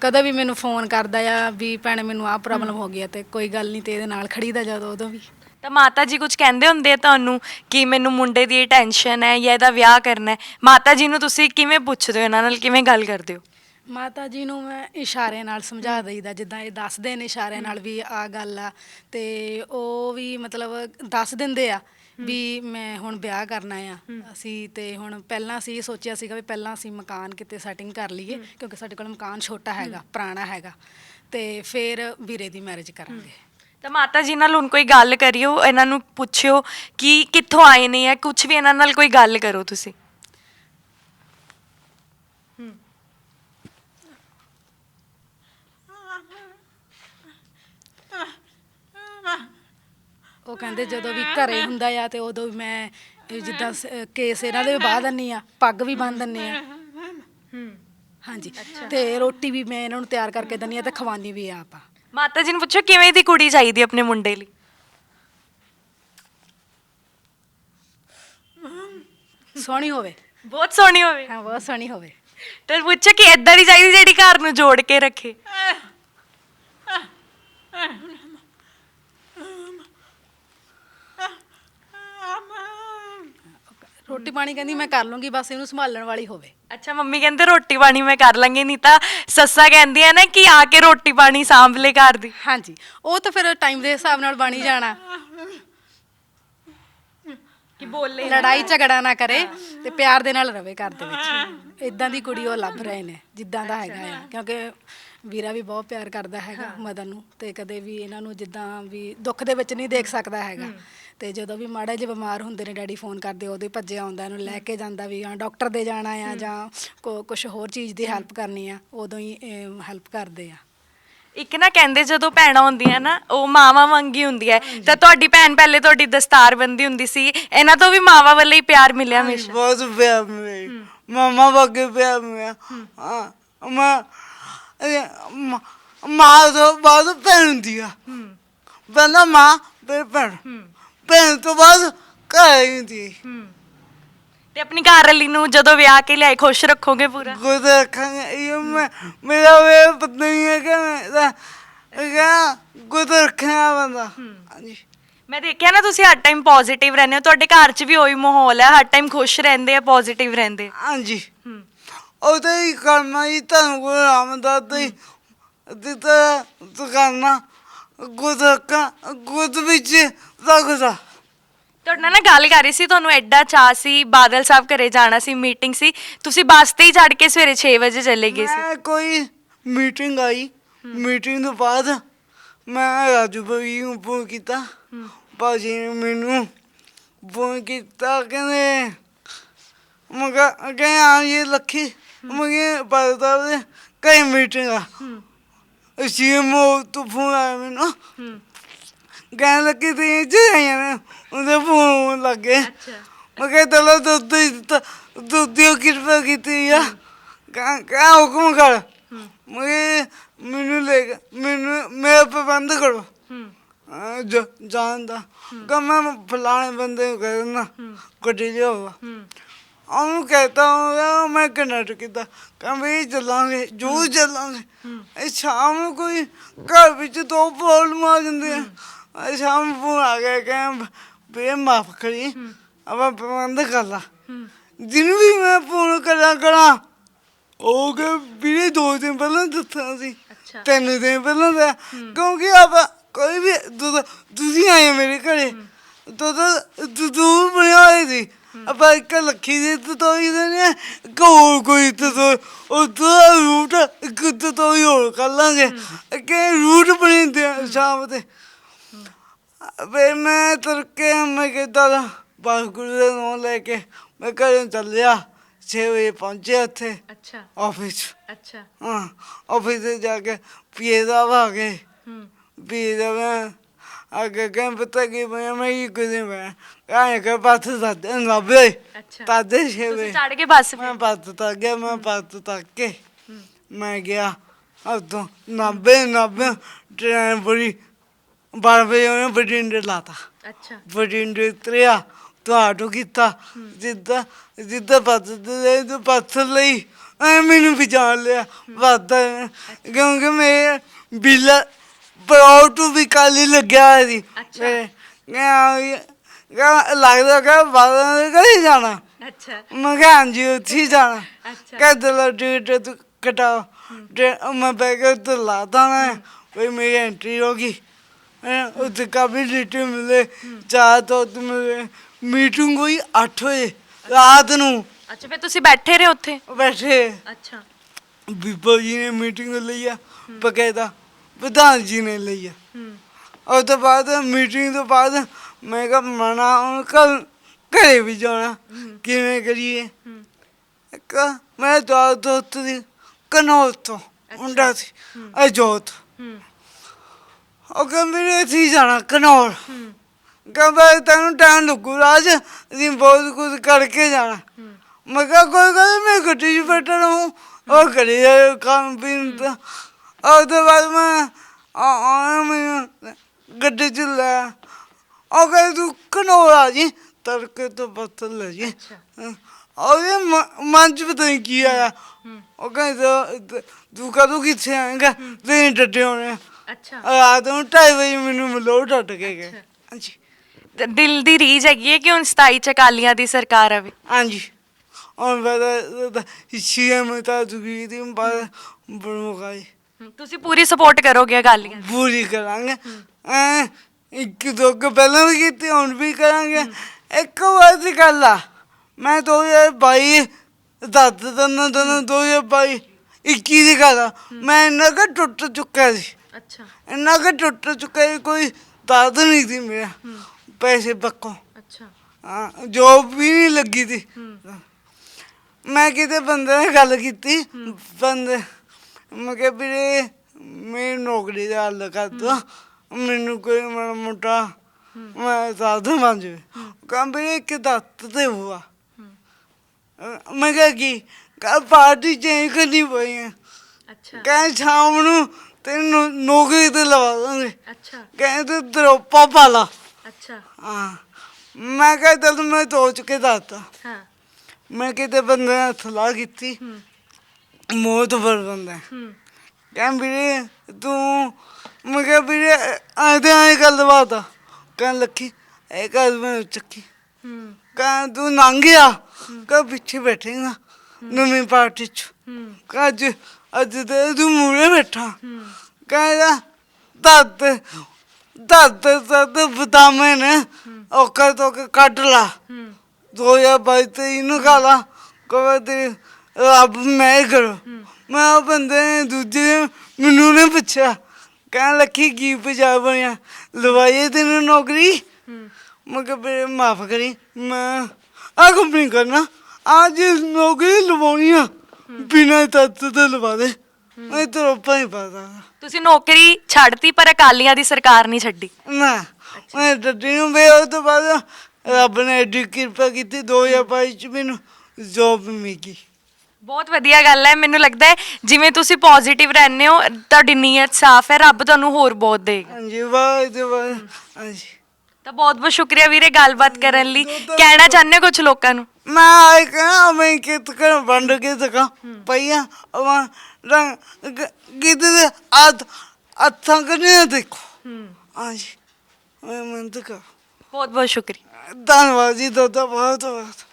ਕਦੇ ਵੀ ਮੈਨੂੰ ਫੋਨ ਕਰਦਾ ਆ ਵੀ ਭੈਣੇ ਮੈਨੂੰ ਆਹ ਪ੍ਰੋਬਲਮ ਹੋ। ਗਈ ਆ ਤੇ ਕੋਈ ਗੱਲ ਨਹੀਂ ਤੇ ਇਹਦੇ ਨਾਲ ਖੜੀ ਦਾ ਜਦੋਂ ਉਦੋਂ ਵੀ। ਤਾਂ ਮਾਤਾ ਜੀ ਕੁਝ ਕਹਿੰਦੇ ਹੁੰਦੇ ਆ ਤੁਹਾਨੂੰ ਕਿ ਮੈਨੂੰ ਮੁੰਡੇ ਦੀ ਟੈਨਸ਼ਨ ਹੈ ਜਾਂ ਇਹਦਾ ਵਿਆਹ ਕਰਨਾ ਹੈ? ਮਾਤਾ ਜੀ ਨੂੰ ਤੁਸੀਂ ਕਿਵੇਂ ਪੁੱਛਦੇ ਹੋ ਇਹਨਾਂ ਨਾਲ? ਕਿਵੇਂ ਗੱਲ ਕਰਦੇ ਹੋ? ਮਾਤਾ ਜੀ ਨੂੰ ਮੈਂ ਇਸ਼ਾਰੇ ਨਾਲ ਸਮਝਾ ਦਈਦਾ ਜਿੱਦਾਂ ਇਹ ਦੱਸਦੇ ਨੇ ਇਸ਼ਾਰੇ ਨਾਲ ਵੀ ਆ ਗੱਲ ਆ ਤੇ ਉਹ ਵੀ ਮਤਲਬ ਦੱਸ ਦਿੰਦੇ ਆ। ਵੀ ਮੈਂ ਹੁਣ ਵਿਆਹ ਕਰਨਾ ਆ। ਅਸੀਂ ਤੇ ਹੁਣ ਪਹਿਲਾਂ ਅਸੀਂ ਇਹ ਸੋਚਿਆ ਸੀਗਾ ਵੀ ਪਹਿਲਾਂ ਅਸੀਂ ਮਕਾਨ ਕਿਤੇ ਸੈਟਿੰਗ ਕਰ ਲਈਏ ਕਿਉਂਕਿ ਸਾਡੇ ਕੋਲ ਮਕਾਨ ਛੋਟਾ ਹੈਗਾ ਪੁਰਾਣਾ ਹੈਗਾ। ਤੇ ਫਿਰ ਵੀਰੇ ਦੀ ਮੈਰਿਜ ਕਰਾਂਗੇ। ਤਾਂ ਮਾਤਾ ਜੀ ਨਾਲ ਹੁਣ ਕੋਈ ਗੱਲ ਕਰਿਓ ਇਹਨਾਂ ਨੂੰ ਪੁੱਛਿਓ ਕਿ ਕਿੱਥੋਂ ਆਏ ਨੇ ਜਾਂ ਕੁਝ ਵੀ ਇਹਨਾਂ ਨਾਲ ਕੋਈ ਗੱਲ ਕਰੋ ਤੁਸੀਂ। ਉਹ ਕਹਿੰਦੇ ਜਦੋਂ ਵੀ ਘਰੇ ਹੁੰਦਾ ਆ ਤੇ ਉਦੋਂ ਵੀ ਮੈਂ ਇਹ ਜਿੱਦਾਂ ਸ- ਅਹ ਕੇਸ ਇਹਨਾਂ ਦੇ ਵੀ ਬਾਹ ਦਿੰਨੀ ਆ ਪੱਗ ਵੀ ਬੰਨ ਦਿੰਨੀ ਆ। ਹਾਂਜੀ ਤੇ ਰੋਟੀ ਵੀ ਮੈਂ ਇਹਨਾਂ ਨੂੰ ਤਿਆਰ ਕਰਕੇ ਦਿੰਨੀ ਆ ਤੇ ਖਵਾਉਂਦੀ ਵੀ ਆ ਆਪਾਂ। ਮਾਤਾ ਜੀ ਨੂੰ ਪੁੱਛੋ ਕਿਵੇਂ ਦੀ ਕੁੜੀ ਚਾਹੀਦੀ ਆਪਣੇ ਮੁੰਡੇ ਲਈ? ਸੋਹਣੀ ਹੋਵੇ। ਬਹੁਤ ਸੋਹਣੀ ਹੋਵੇ। ਹਾਂ ਬਹੁਤ ਸੋਹਣੀ ਹੋਵੇ। ਤੇ ਪੁੱਛੋ ਕਿ ਏਦਾਂ ਦੀ ਚਾਹੀਦੀ ਜਿਹੜੀ ਘਰ ਨੂੰ ਜੋੜ ਕੇ ਰੱਖੇ। ਰੋਟੀ ਪਾਣੀ ਕਹਿੰਦੀ ਮੈਂ ਕਰ ਲੂੰਗੀ ਬਸ ਇਹਨੂੰ ਸੰਭਾਲਣ ਵਾਲੀ ਹੋਵੇ। ਅੱਛਾ ਮੰਮੀ ਕਹਿੰਦੇ ਰੋਟੀ ਪਾਣੀ ਮੈਂ ਕਰ ਲਾਂਗੀ ਨਹੀਂ ਤਾਂ ਸੱਸਾਂ ਕਹਿੰਦੀਆਂ ਨਾ ਕਿ ਆ ਕੇ ਰੋਟੀ ਪਾਣੀ ਸਾਂਭ ਲੈ ਘਰ ਦੀ। ਹਾਂਜੀ ਉਹ ਤਾਂ ਫਿਰ ਟਾਈਮ ਦੇ ਹਿਸਾਬ ਨਾਲ ਬਣੀ ਜਾਣਾ। ਕਿ ਬੋਲੇ ਲੜਾਈ ਝਗੜਾ ਨਾ ਕਰੇ ਤੇ ਪਿਆਰ ਦੇ ਨਾਲ ਰਵੇ ਘਰ ਦੇ ਵਿੱਚ। ਇਦਾਂ ਦੀ ਕੁੜੀ ਉਹ ਲੱਭ ਰਹੇ ਨੇ ਜਿੱਦਾਂ ਦਾ ਹੈਗਾ ਆ। ਕਿਉਂਕਿ ਵੀਰਾ ਵੀ ਬਹੁਤ ਪਿਆਰ ਕਰਦਾ ਹੈਗਾ ਮਦਨ ਨੂੰ ਤੇ ਕਦੇ ਵੀ ਇਹਨਾਂ ਨੂੰ ਜਿੱਦਾਂ ਵੀ ਦੁੱਖ ਦੇ ਵਿੱਚ ਨਹੀਂ ਦੇਖ ਸਕਦਾ ਹੈਗਾ। ਤੇ ਜਦੋਂ ਵੀ ਮਾੜਾ ਜਿਹਾ ਬਿਮਾਰ ਹੁੰਦੇ ਨੇ ਡੈਡੀ ਫੋਨ ਕਰਦੇ ਉਦੋਂ ਹੀ ਭੱਜਿਆ ਆਉਂਦਾ ਇਹਨੂੰ ਲੈ ਕੇ ਜਾਂਦਾ ਵੀ ਹਾਂ ਡਾਕਟਰ ਦੇ ਜਾਣਾ ਆ ਜਾਂ ਕੁਝ ਹੋਰ ਚੀਜ਼ ਦੀ ਹੈਲਪ ਕਰਨੀ ਆ ਉਦੋਂ ਹੀ ਹੈਲਪ ਕਰਦੇ ਆ। ਇੱਕ ਨਾ ਕਹਿੰਦੇ ਜਦੋਂ ਭੈਣਾਂ ਹੁੰਦੀਆਂ ਨਾ ਉਹ ਮਾਵਾਂ ਵਾਂਗੀ ਹੁੰਦੀ ਹੈ। ਤਾਂ ਤੁਹਾਡੀ ਭੈਣ ਪਹਿਲੇ ਤੁਹਾਡੀ ਦਸਤਾਰ ਬੰਦੀ ਹੁੰਦੀ ਸੀ। ਇਹਨਾਂ ਤੋਂ ਵੀ ਮਾਵਾਂ ਵੱਲੇ ਹੀ ਪਿਆਰ ਮਿਲਿਆ ਹਮੇਸ਼ਾ। ਬਹੁਤ ਪਿਆਰ ਮਿਲਿਆ ਮਾਮਾ ਬਾਗੇ ਪਿਆਰ ਮਿਲਿਆ। ਹਾਂ ਮੈਂ ਮ- ਮਾਂ ਤੋਂ ਬਾਅਦ ਭੈਣ ਹੁੰਦੀ ਆ। ਪਹਿਲਾਂ ਮਾਂ ਫਿਰ ਭੈਣ। ਭੈਣ ਤੋਂ ਬਾਅਦ ਘਰ ਹੀ ਹੁੰਦੀ ਤੇ ਆਪਣੀ ਘਰ ਵਾਲੀ ਨੂੰ ਜਦੋਂ ਵਿਆਹ ਕੇ ਲਿਆਏ ਖੁਸ਼ ਰੱਖੋਗੇ ਪੂਰਾ? ਗੁਦ ਰੱਖਾਂਗੇ। ਇਹ ਮੈਂ ਮੇਰਾ ਵੇ ਪਤਾ ਨਹੀਂ ਹੈ ਕਿ ਮੈਂ ਕਿਆ ਗੁਦ ਰੱਖਣਾ ਬੰਦਾ। ਹਾਂਜੀ। ਮੈਂ ਦੇਖਿਆ ਨਾ ਤੁਸੀਂ ਹਰ ਟਾਈਮ ਪੋਜ਼ਿਟਿਵ ਰਹਿੰਦੇ ਹੋ। ਤੁਹਾਡੇ ਘਰ 'ਚ ਵੀ ਉਹੀ ਮਾਹੌਲ ਹੈ। ਹਰ ਟਾਈਮ ਖੁਸ਼ ਰਹਿੰਦੇ ਆ ਪੋਜ਼ਿਟਿਵ ਰਹਿੰਦੇ ਆ। ਹਾਂਜੀ। ਹੂੰ। ਉਹਦੇ ਹੀ ਕਰਨਾ ਹੀ ਤੁਹਾਨੂੰ ਕੋਈ ਰਾਮਦਾਸ ਤੇ ਦਿੱਤਾ ਕਰਨਾ ਗੁਦ ਰੱਖਾਂ ਗੁਦ ਵਿੱਚ ਰੱਖਦਾ। ਤੁਹਾਡੇ ਨਾਲ ਨਾ ਗੱਲ ਕਰ ਰਹੀ ਸੀ ਤੁਹਾਨੂੰ ਐਡਾ ਚਾਹ ਸੀ ਬਾਦਲ ਸਾਹਿਬ ਘਰੇ ਜਾਣਾ ਸੀ ਮੀਟਿੰਗ ਸੀ ਤੁਸੀਂ ਬੱਸ ਤੇ ਹੀ ਚੜ ਕੇ ਸਵੇਰੇ 6 ਵਜੇ ਚਲੇ ਗਏ ਸੀ। ਮੈਂ ਕੋਈ ਮੀਟਿੰਗ ਆਈ। ਮੀਟਿੰਗ ਤੋਂ ਬਾਅਦ ਮੈਂ ਰਾਜੂ ਭਾਈ ਨੂੰ ਫੋਨ ਕੀਤਾ। ਭਾਜੀ ਨੇ ਮੈਨੂੰ ਫੋਨ ਕੀਤਾ ਕਹਿੰਦੇ ਮਗਾ ਕਹਿੰਦੇ ਆ ਇਹ ਲੱਖੀ। ਮਗੇ ਪਰਦਾ ਦੇ ਕਈ ਮੀਟਿੰਗ ਆ। ਅਸੀਂ ਮੋ ਤੋਂ ਫੋਨ ਆਇਆ ਮੈਨੂੰ। ਕਹਿਣ ਲੱਗੀ ਤੇ ਜੇ ਆਇਆ ਨੇ? ਉਹਦੇ ਫੋਨ ਲੱਗੇ। ਅੱਛਾ। ਮੈਂ ਕਿਹਾ ਤਲਾ ਦੁੱਧ ਦਿੱਤਾ ਦੁੱਧ ਦੀ ਕਿਰਪਾ ਕੀਤੀ ਆ। ਕਾ ਕਾ ਹੁਕਮ ਕਰ। ਮੈਂ ਮੈਨੂੰ ਲੈ ਕੇ- ਮੈਨੂੰ ਮੇਰਾ ਪ੍ਰਬੰਧ ਕਰੋ। ਹੂੰ। ਹਾਂ, ਜ- ਜਾਣ ਦਾ। ਮੈਂ ਫਲਾਣੇ ਬੰਦੇ ਨੂੰ ਕਹਿ ਦਿੰਦਾ ਗੱਡੀ ਲਿਆਵਾ ਹੂੰ। ਉਹਨੂੰ ਕਹਤਾ ਹਾਂ ਮੈਂ ਕਨੈਕਟ ਕੀਤਾ। ਕਹਾਂ ਵੀ ਚੱਲਾਂਗੇ ਜੂ ਚੱਲਾਂਗੇ। ਇਹ ਸ਼ਾਮ ਨੂੰ ਕੋਈ ਘਰ ਵਿੱਚ ਦੋ ਪ੍ਰੋਬਲਮ ਆ। ਜਾਂਦੀਆਂ ਇਹ ਸ਼ਾਮ ਨੂੰ ਫੋਨ ਆ ਗਿਆ ਕਿ ਬੇ ਮਾਫ ਕਰੀ। ਆਪਾਂ ਪ੍ਰਬੰਧ ਕਰ ਲਾ। ਦਿਨ ਵੀ ਮੈਂ ਫੋਨ ਕਰਾਂ ਕਰਾਂ ਉਹ ਕਿ ਵੀਰੇ ਦੋ ਦਿਨ ਪਹਿਲਾਂ ਦੱਸਣਾ ਸੀ। ਤਿੰਨ ਦਿਨ ਪਹਿਲਾਂ ਦਾ। ਕਿਉਂਕਿ ਆਪਾਂ ਕੋਈ ਵੀ ਦੁੱਧ ਤੁਸੀਂ ਆਏ ਮੇਰੇ ਘਰੇ। ਦੁੱਧ ਦੁੱਧ ਬਣਿਆ ਹੋਇਆ ਸੀ। ਆਪਾਂ ਇੱਕ ਲੱਖੀ ਦੇ ਤਤੋਈ ਦੇ ਨੇ ਕੋਈ ਕੋਈ ਤਤੋ ਉਹ ਤੋਂ ਰੂਟ ਇੱਕ ਤਤੋਈ ਹੋਰ ਕਰ ਲਾਂਗੇ। ਕਿ ਰੂਟ ਬਣਦੇ ਆ ਸ਼ਾਮ ਤੇ फिर मैं तुरके मैं कीता बस गुरु नूं लेके मैं घरों चलिया छे बजे पहुँचे उत्थे अच्छा। ऑफ़िस। अच्छा। हाँ, ऑफ़िस जाके पीए दा भागे। हम्म। पीए दा आगे कहीं पता कि मैं मैं ये कुछ नहीं मैं कहीं के पास साथ नब्बे तादे छे बजे। चढ़ के बस मैं पास तक गया मैं हम्म। पास तक के हम्म। मैं गया। अब तो नब्बे नब्बे ट्रेन पूरी 12 ਵਜੇ ਉਹਨੇ ਬਠਿੰਡੇ ਲਾਤਾ। ਅੱਛਾ। ਬਠਿੰਡੇ ਉਤਰਿਆ ਤੂੰ ਆਟੋ ਕੀਤਾ ਜਿੱਦਾਂ ਜਿੱਦਾਂ ਪੱਥਰ ਤੇ ਪੱਥਰ ਲਈ ਐ ਮੈਨੂੰ ਵੀ ਜਾਣ ਲਿਆ। ਵਾਦਾ ਕਿਉਂਕਿ ਮੈਂ ਬਿੱਲਾ ਪ੍ਰਾਊਡ ਵੀ ਕਾਲੀ ਲੱਗਿਆ ਸੀ। ਅੱਛਾ। ਮੈਂ ਲੱਗਦਾ ਕਿ ਵਾਦਾ ਨੇ ਕਦੇ ਜਾਣਾ। ਅੱਛਾ। ਮੈਂ ਕਿਹਾ ਹਾਂਜੀ ਉੱਥੇ ਜਾਣਾ। ਕਹਿੰਦੇ ਲੋ ਟਿਕਟ ਤੂੰ ਕਟਾਓ ਮੈਂ ਬੈਗ ਤੇ ਲਾ ਦਾਣਾ ਕੋਈ ਮੇਰੀ ਐਂਟਰੀ ਹੋ ਗਈ। ਉੱਥੇ ਕਾਫੀ ਲੀਟੇ ਮਿਲੇ ਚਾਹ ਤੋਂ ਮਿਲੇ ਮੀਟਿੰਗ ਹੋਈ 8 ਵਜੇ ਰਾਤ ਨੂੰ। ਅੱਛਾ ਫਿਰ ਤੁਸੀਂ ਬੈਠੇ ਰਹੇ ਉੱਥੇ? ਬੈਠੇ। ਅੱਛਾ। ਬੀਬੋ ਜੀ ਨੇ ਮੀਟਿੰਗ ਲਈ ਆ ਬਕਾਇਦਾ। ਪ੍ਰਧਾਨ ਜੀ ਨੇ ਲਈ ਆ। ਹੂੰ। ਉਸ ਤੋਂ ਬਾਅਦ ਮੀਟਿੰਗ ਤੋਂ ਬਾਅਦ ਮੈਂ ਕਿਹਾ ਮਨਾ ਹੁਣ ਕੱਲ ਘਰੇ ਵੀ ਜਾਣਾ। ਕਿਵੇਂ ਕਰੀਏ? ਇੱਕ ਮੈਂ ਦੋਸਤ ਦੀ ਕਨੌਰ ਤੋਂ। ਮੁੰਡਾ ਸੀ ਅਜੋਤ। ਉਹ ਕਹਿੰਦੇ ਵੀ ਇੱਥੇ ਹੀ ਜਾਣਾ ਕਨੌਰ ਕਹਿੰਦਾ ਤੈਨੂੰ ਟਾਈਮ ਲੱਗੂ ਰਾਜ। ਅਸੀਂ ਬਹੁਤ ਕੁਝ ਕਰਕੇ ਜਾਣਾ। ਮੈਂ ਕਿਹਾ ਕੋਈ ਗੱਲ ਨੀ, ਮੈਂ ਗੱਡੀ 'ਚ ਬੈਠਾ ਰਹੂੰ। ਉਹ ਕਰੀ ਜਾਏ ਕੰਮ ਪੀਣ ਦਾ ਉਹਦੇ ਬਾਅਦ ਮੈਂ ਆ ਮੈਂ ਗੱਡੀ 'ਚ ਲੈ ਉਹ ਕਹਿੰਦਾ ਤੂੰ ਕਨੌਰ ਆ ਜੀ ਤੜਕੇ ਤੋਂ ਬਤਲ ਲੈ ਜੀ। ਉਹਦੇ ਮਨ 'ਚ ਪਤਾ ਨਹੀਂ ਕੀ ਆਇਆ। ਉਹ ਕਹਿੰਦਾ ਤੂੰ ਕਦੋਂ ਕਿੱਥੇ ਆਏਗਾ? ਤੇ ਡੱਡੇ ਹੋਣੇ। ਆ। ਅੱਛਾ। ਰਾਤ ਨੂੰ ਢਾਈ ਵਜੇ ਮੈਨੂੰ ਮਿਲੋ ਡੱਟ ਕੇ ਗਏ। ਹਾਂਜੀ। ਦਿਲ ਦੀ ਰੀਝ ਹੈਗੀ ਹੈ ਕਿ ਹੁਣ 27 ਚ ਅਕਾਲੀਆਂ ਦੀ ਸਰਕਾਰ ਆਵੇ? ਹਾਂਜੀ। ਔਰ ਬਦਾ ਸੀਐਮ ਤਾਂ ਦੁਗੀ ਦੀ ਬਾਤ ਬਣੂਗਾ ਤੁਸੀਂ ਪੂਰੀ ਸਪੋਰਟ ਕਰੋਗੇ ਅਕਾਲੀਆਂ ਦੀ? ਪੂਰੀ ਕਰਾਂਗੇ। ਐ ਇੱਕ ਦੋ ਕੁ ਪਹਿਲਾਂ ਵੀ ਕੀਤੀ ਹੁਣ ਵੀ ਕਰਾਂਗੇ। ਇੱਕ ਵਾਰ ਦੀ ਗੱਲ ਆ। ਮੈਂ 2022 ਦੱਤ ਦਨ ਦਨ 2022 21 ਦੀ ਗੱਲ ਆ। ਮੈਂ ਇੰਨਾ ਕੁ ਟੁੱਟ ਚੁੱਕਾ ਸੀ। ਅੱਛਾ। ਇੰਨਾ ਕੁ ਟੁੱਟ ਚੁੱਕਾ ਸੀ ਕੋਈ ਦਾਦ ਨਹੀਂ ਸੀ ਮੇਰਾ ਪੈਸੇ ਬੱਕੋ ਅੱਛਾ। ਹਾਂ ਜੋਬ ਵੀ ਨਹੀਂ ਲੱਗੀ ਸੀ। ਹੂੰ। ਮੈਂ ਕਿਤੇ ਬੰਦੇ ਨਾਲ ਗੱਲ ਕੀਤੀ। ਬੰਦੇ ਮੈਂ ਕਿਹਾ ਵੀਰੇ ਮੈਂ ਨੌਕਰੀ ਦਾ ਹੱਲ ਕਰ ਦੋ। ਮੈਨੂੰ ਕੋਈ ਮਾੜਾ ਮੋਟਾ ਮੈਂ ਸਾਧੂ ਬਣ ਜਾਵੇ। ਕਹਿੰਦਾ ਵੀਰੇ ਇੱਕ ਦੱਤ ਤੇ ਹੁਆ। ਮੈਂ ਕਿਹਾ ਕੀ ਪਾਰਟੀ ਚੇਂਜ ਕਰਨੀ ਪਈ ਹੈ ਅੱਛਾ। ਕਹਿੰਦੇ ਸ਼ਾਮ ਨੂੰ ਤੈਨੂੰ ਨੌਕਰੀ ਤੇ ਲਵਾ ਦਾਂਗੇ। ਅੱਛਾ। ਕਹਿੰਦੇ ਦਰੋਪਾ ਪਾਲਾ। ਅੱਛਾ। ਹਾਂ। ਮੈਂ ਕਿਹਾ ਮੈਂ ਸੋਚ ਕੇ ਦੱਸਤਾ। ਹਾਂ। ਮੈਂ ਕਿਤੇ ਬੰਦੇ ਨਾਲ ਸਲਾਹ ਕੀਤੀ। ਹੂੰ। ਮੌਤ ਪਰ ਬੰਦਾ। ਹੂੰ। ਕਹਿੰਦਾ ਵੀਰੇ ਤੂੰ ਮੈਂ ਕਿਹਾ ਵੀਰੇ ਆਦੇ ਆਏ ਗੱਲ ਬਾਤ ਆ। ਕਹਿਣ ਲੱਗੀ ਇਹ ਗੱਲ ਮੈਂ ਚੱਕੀ। ਹੂੰ। ਕਹਿੰ ਤੂੰ ਲੰਘ ਗਿਆ। ਕਹ ਪਿੱਛੇ ਬੈਠੇਗਾ ਨਵੀਂ ਪਾਰਟੀ ਚ। ਹੂੰ। ਕਹਿ ਅੱਜ ਅੱਜ ਤੇ ਤੂੰ ਮੂਰੇ ਬੈਠਾ। ਹੂੰ ਕਹਿੰਦਾ ਦੱਤ ਦੱਤ ਦੱਤ ਬਤਾਵੇਂ ਨੇ ਔਕਾ ਤੋਂ ਕੱਢ ਲਾ। ਦੋ ਹਜ਼ਾਰ ਬਾਈ ਤੇ ਇਹਨੂੰ ਕਾਲਾ ਕਵੇ ਤੇ ਰੱਬ ਮੈਂ ਕਰੋ। ਮੈਂ ਉਹ ਬੰਦੇ ਨੇ ਦੂਜੇ ਨੇ ਮੈਨੂੰ ਨੇ ਪੁੱਛਿਆ। ਕਹਿਣ ਲੱਗੀ, ਕੀ ਪੰਜਾਬ ਬਣਿਆ? ਲਵਾਈਏ ਤੈਨੂੰ ਨੌਕਰੀ? ਮੈਂ ਕਿਹਾ, ਵੀਰੇ, ਮਾਫ ਕਰੀ। ਮੈਂ ਆ ਕੰਪਨੀ ਕਰਨਾ। ਅੱਜ ਨੌਕਰੀ ਲਵਾਉਣੀ ਆ। ਬਿਨਾਂ ਤੱਤ ਤੇ ਲਵਾ ਦੇ। ਮੈਂ ਤਾਂ ਰੋਪਾ ਹੀ ਪਤਾ ਤੁਸੀਂ ਨੌਕਰੀ ਛੱਡਤੀ ਪਰ ਅਕਾਲੀਆਂ ਦੀ ਸਰਕਾਰ ਨਹੀਂ ਛੱਡੀ। ਨਾ ਮੈਂ ਡੱਡੀ ਨੂੰ ਵੇ ਉਹ ਤੋਂ ਬਾਅਦ ਰੱਬ ਨੇ ਐਡੀ ਕਿਰਪਾ ਕੀਤੀ 2022 ਚ ਮੈਨੂੰ ਜੋਬ ਮਿਲ। ਬਹੁਤ ਵਧੀਆ ਗੱਲ ਹੈ। ਮੈਨੂੰ ਲੱਗਦਾ ਹੈ ਜਿਵੇਂ ਤੁਸੀਂ ਪੋਜ਼ਿਟਿਵ ਰਹਿੰਦੇ ਹੋ ਤੁਹਾਡੀ ਨੀਅਤ ਸਾਫ਼ ਹੈ ਰੱਬ ਤੁਹਾਨੂੰ ਹੋਰ ਬਹੁਤ ਦੇਗਾ। ਹਾਂਜੀ ਵਾਹ ਤੇ ਵਾਹ ਹਾਂਜੀ। ਤਾਂ ਬਹੁਤ ਬਹੁਤ ਸ਼ੁਕਰੀਆ ਵੀਰੇ ਗੱਲਬਾਤ ਕਰਨ ਲਈ। ਕਹਿਣਾ ਚਾਹੁੰਦੇ ਕੁਝ ਲੋਕਾਂ ਨੂੰ? ਮੈਂ ਆਏ ਕਹਾਂ ਮੈਂ ਕਿਤ ਕਰ ਵੰਡ ਕੇ ਤੱਕਾਂ ਪਈਆ ਉਹ ਰੰਗ ਕਿਤੇ ਦੇ ਆਦ ਅੱਥਾਂ ਕਨੇ ਦੇਖੋ। ਹਾਂਜੀ ਮੈਂ ਮੰਨ ਤੱਕ ਬਹੁਤ ਬਹੁਤ ਸ਼ੁਕਰੀਆ। ਧੰਨਵਾਦ ਜੀ ਤੁਹਾਡਾ ਬਹੁਤ ਬਹੁਤ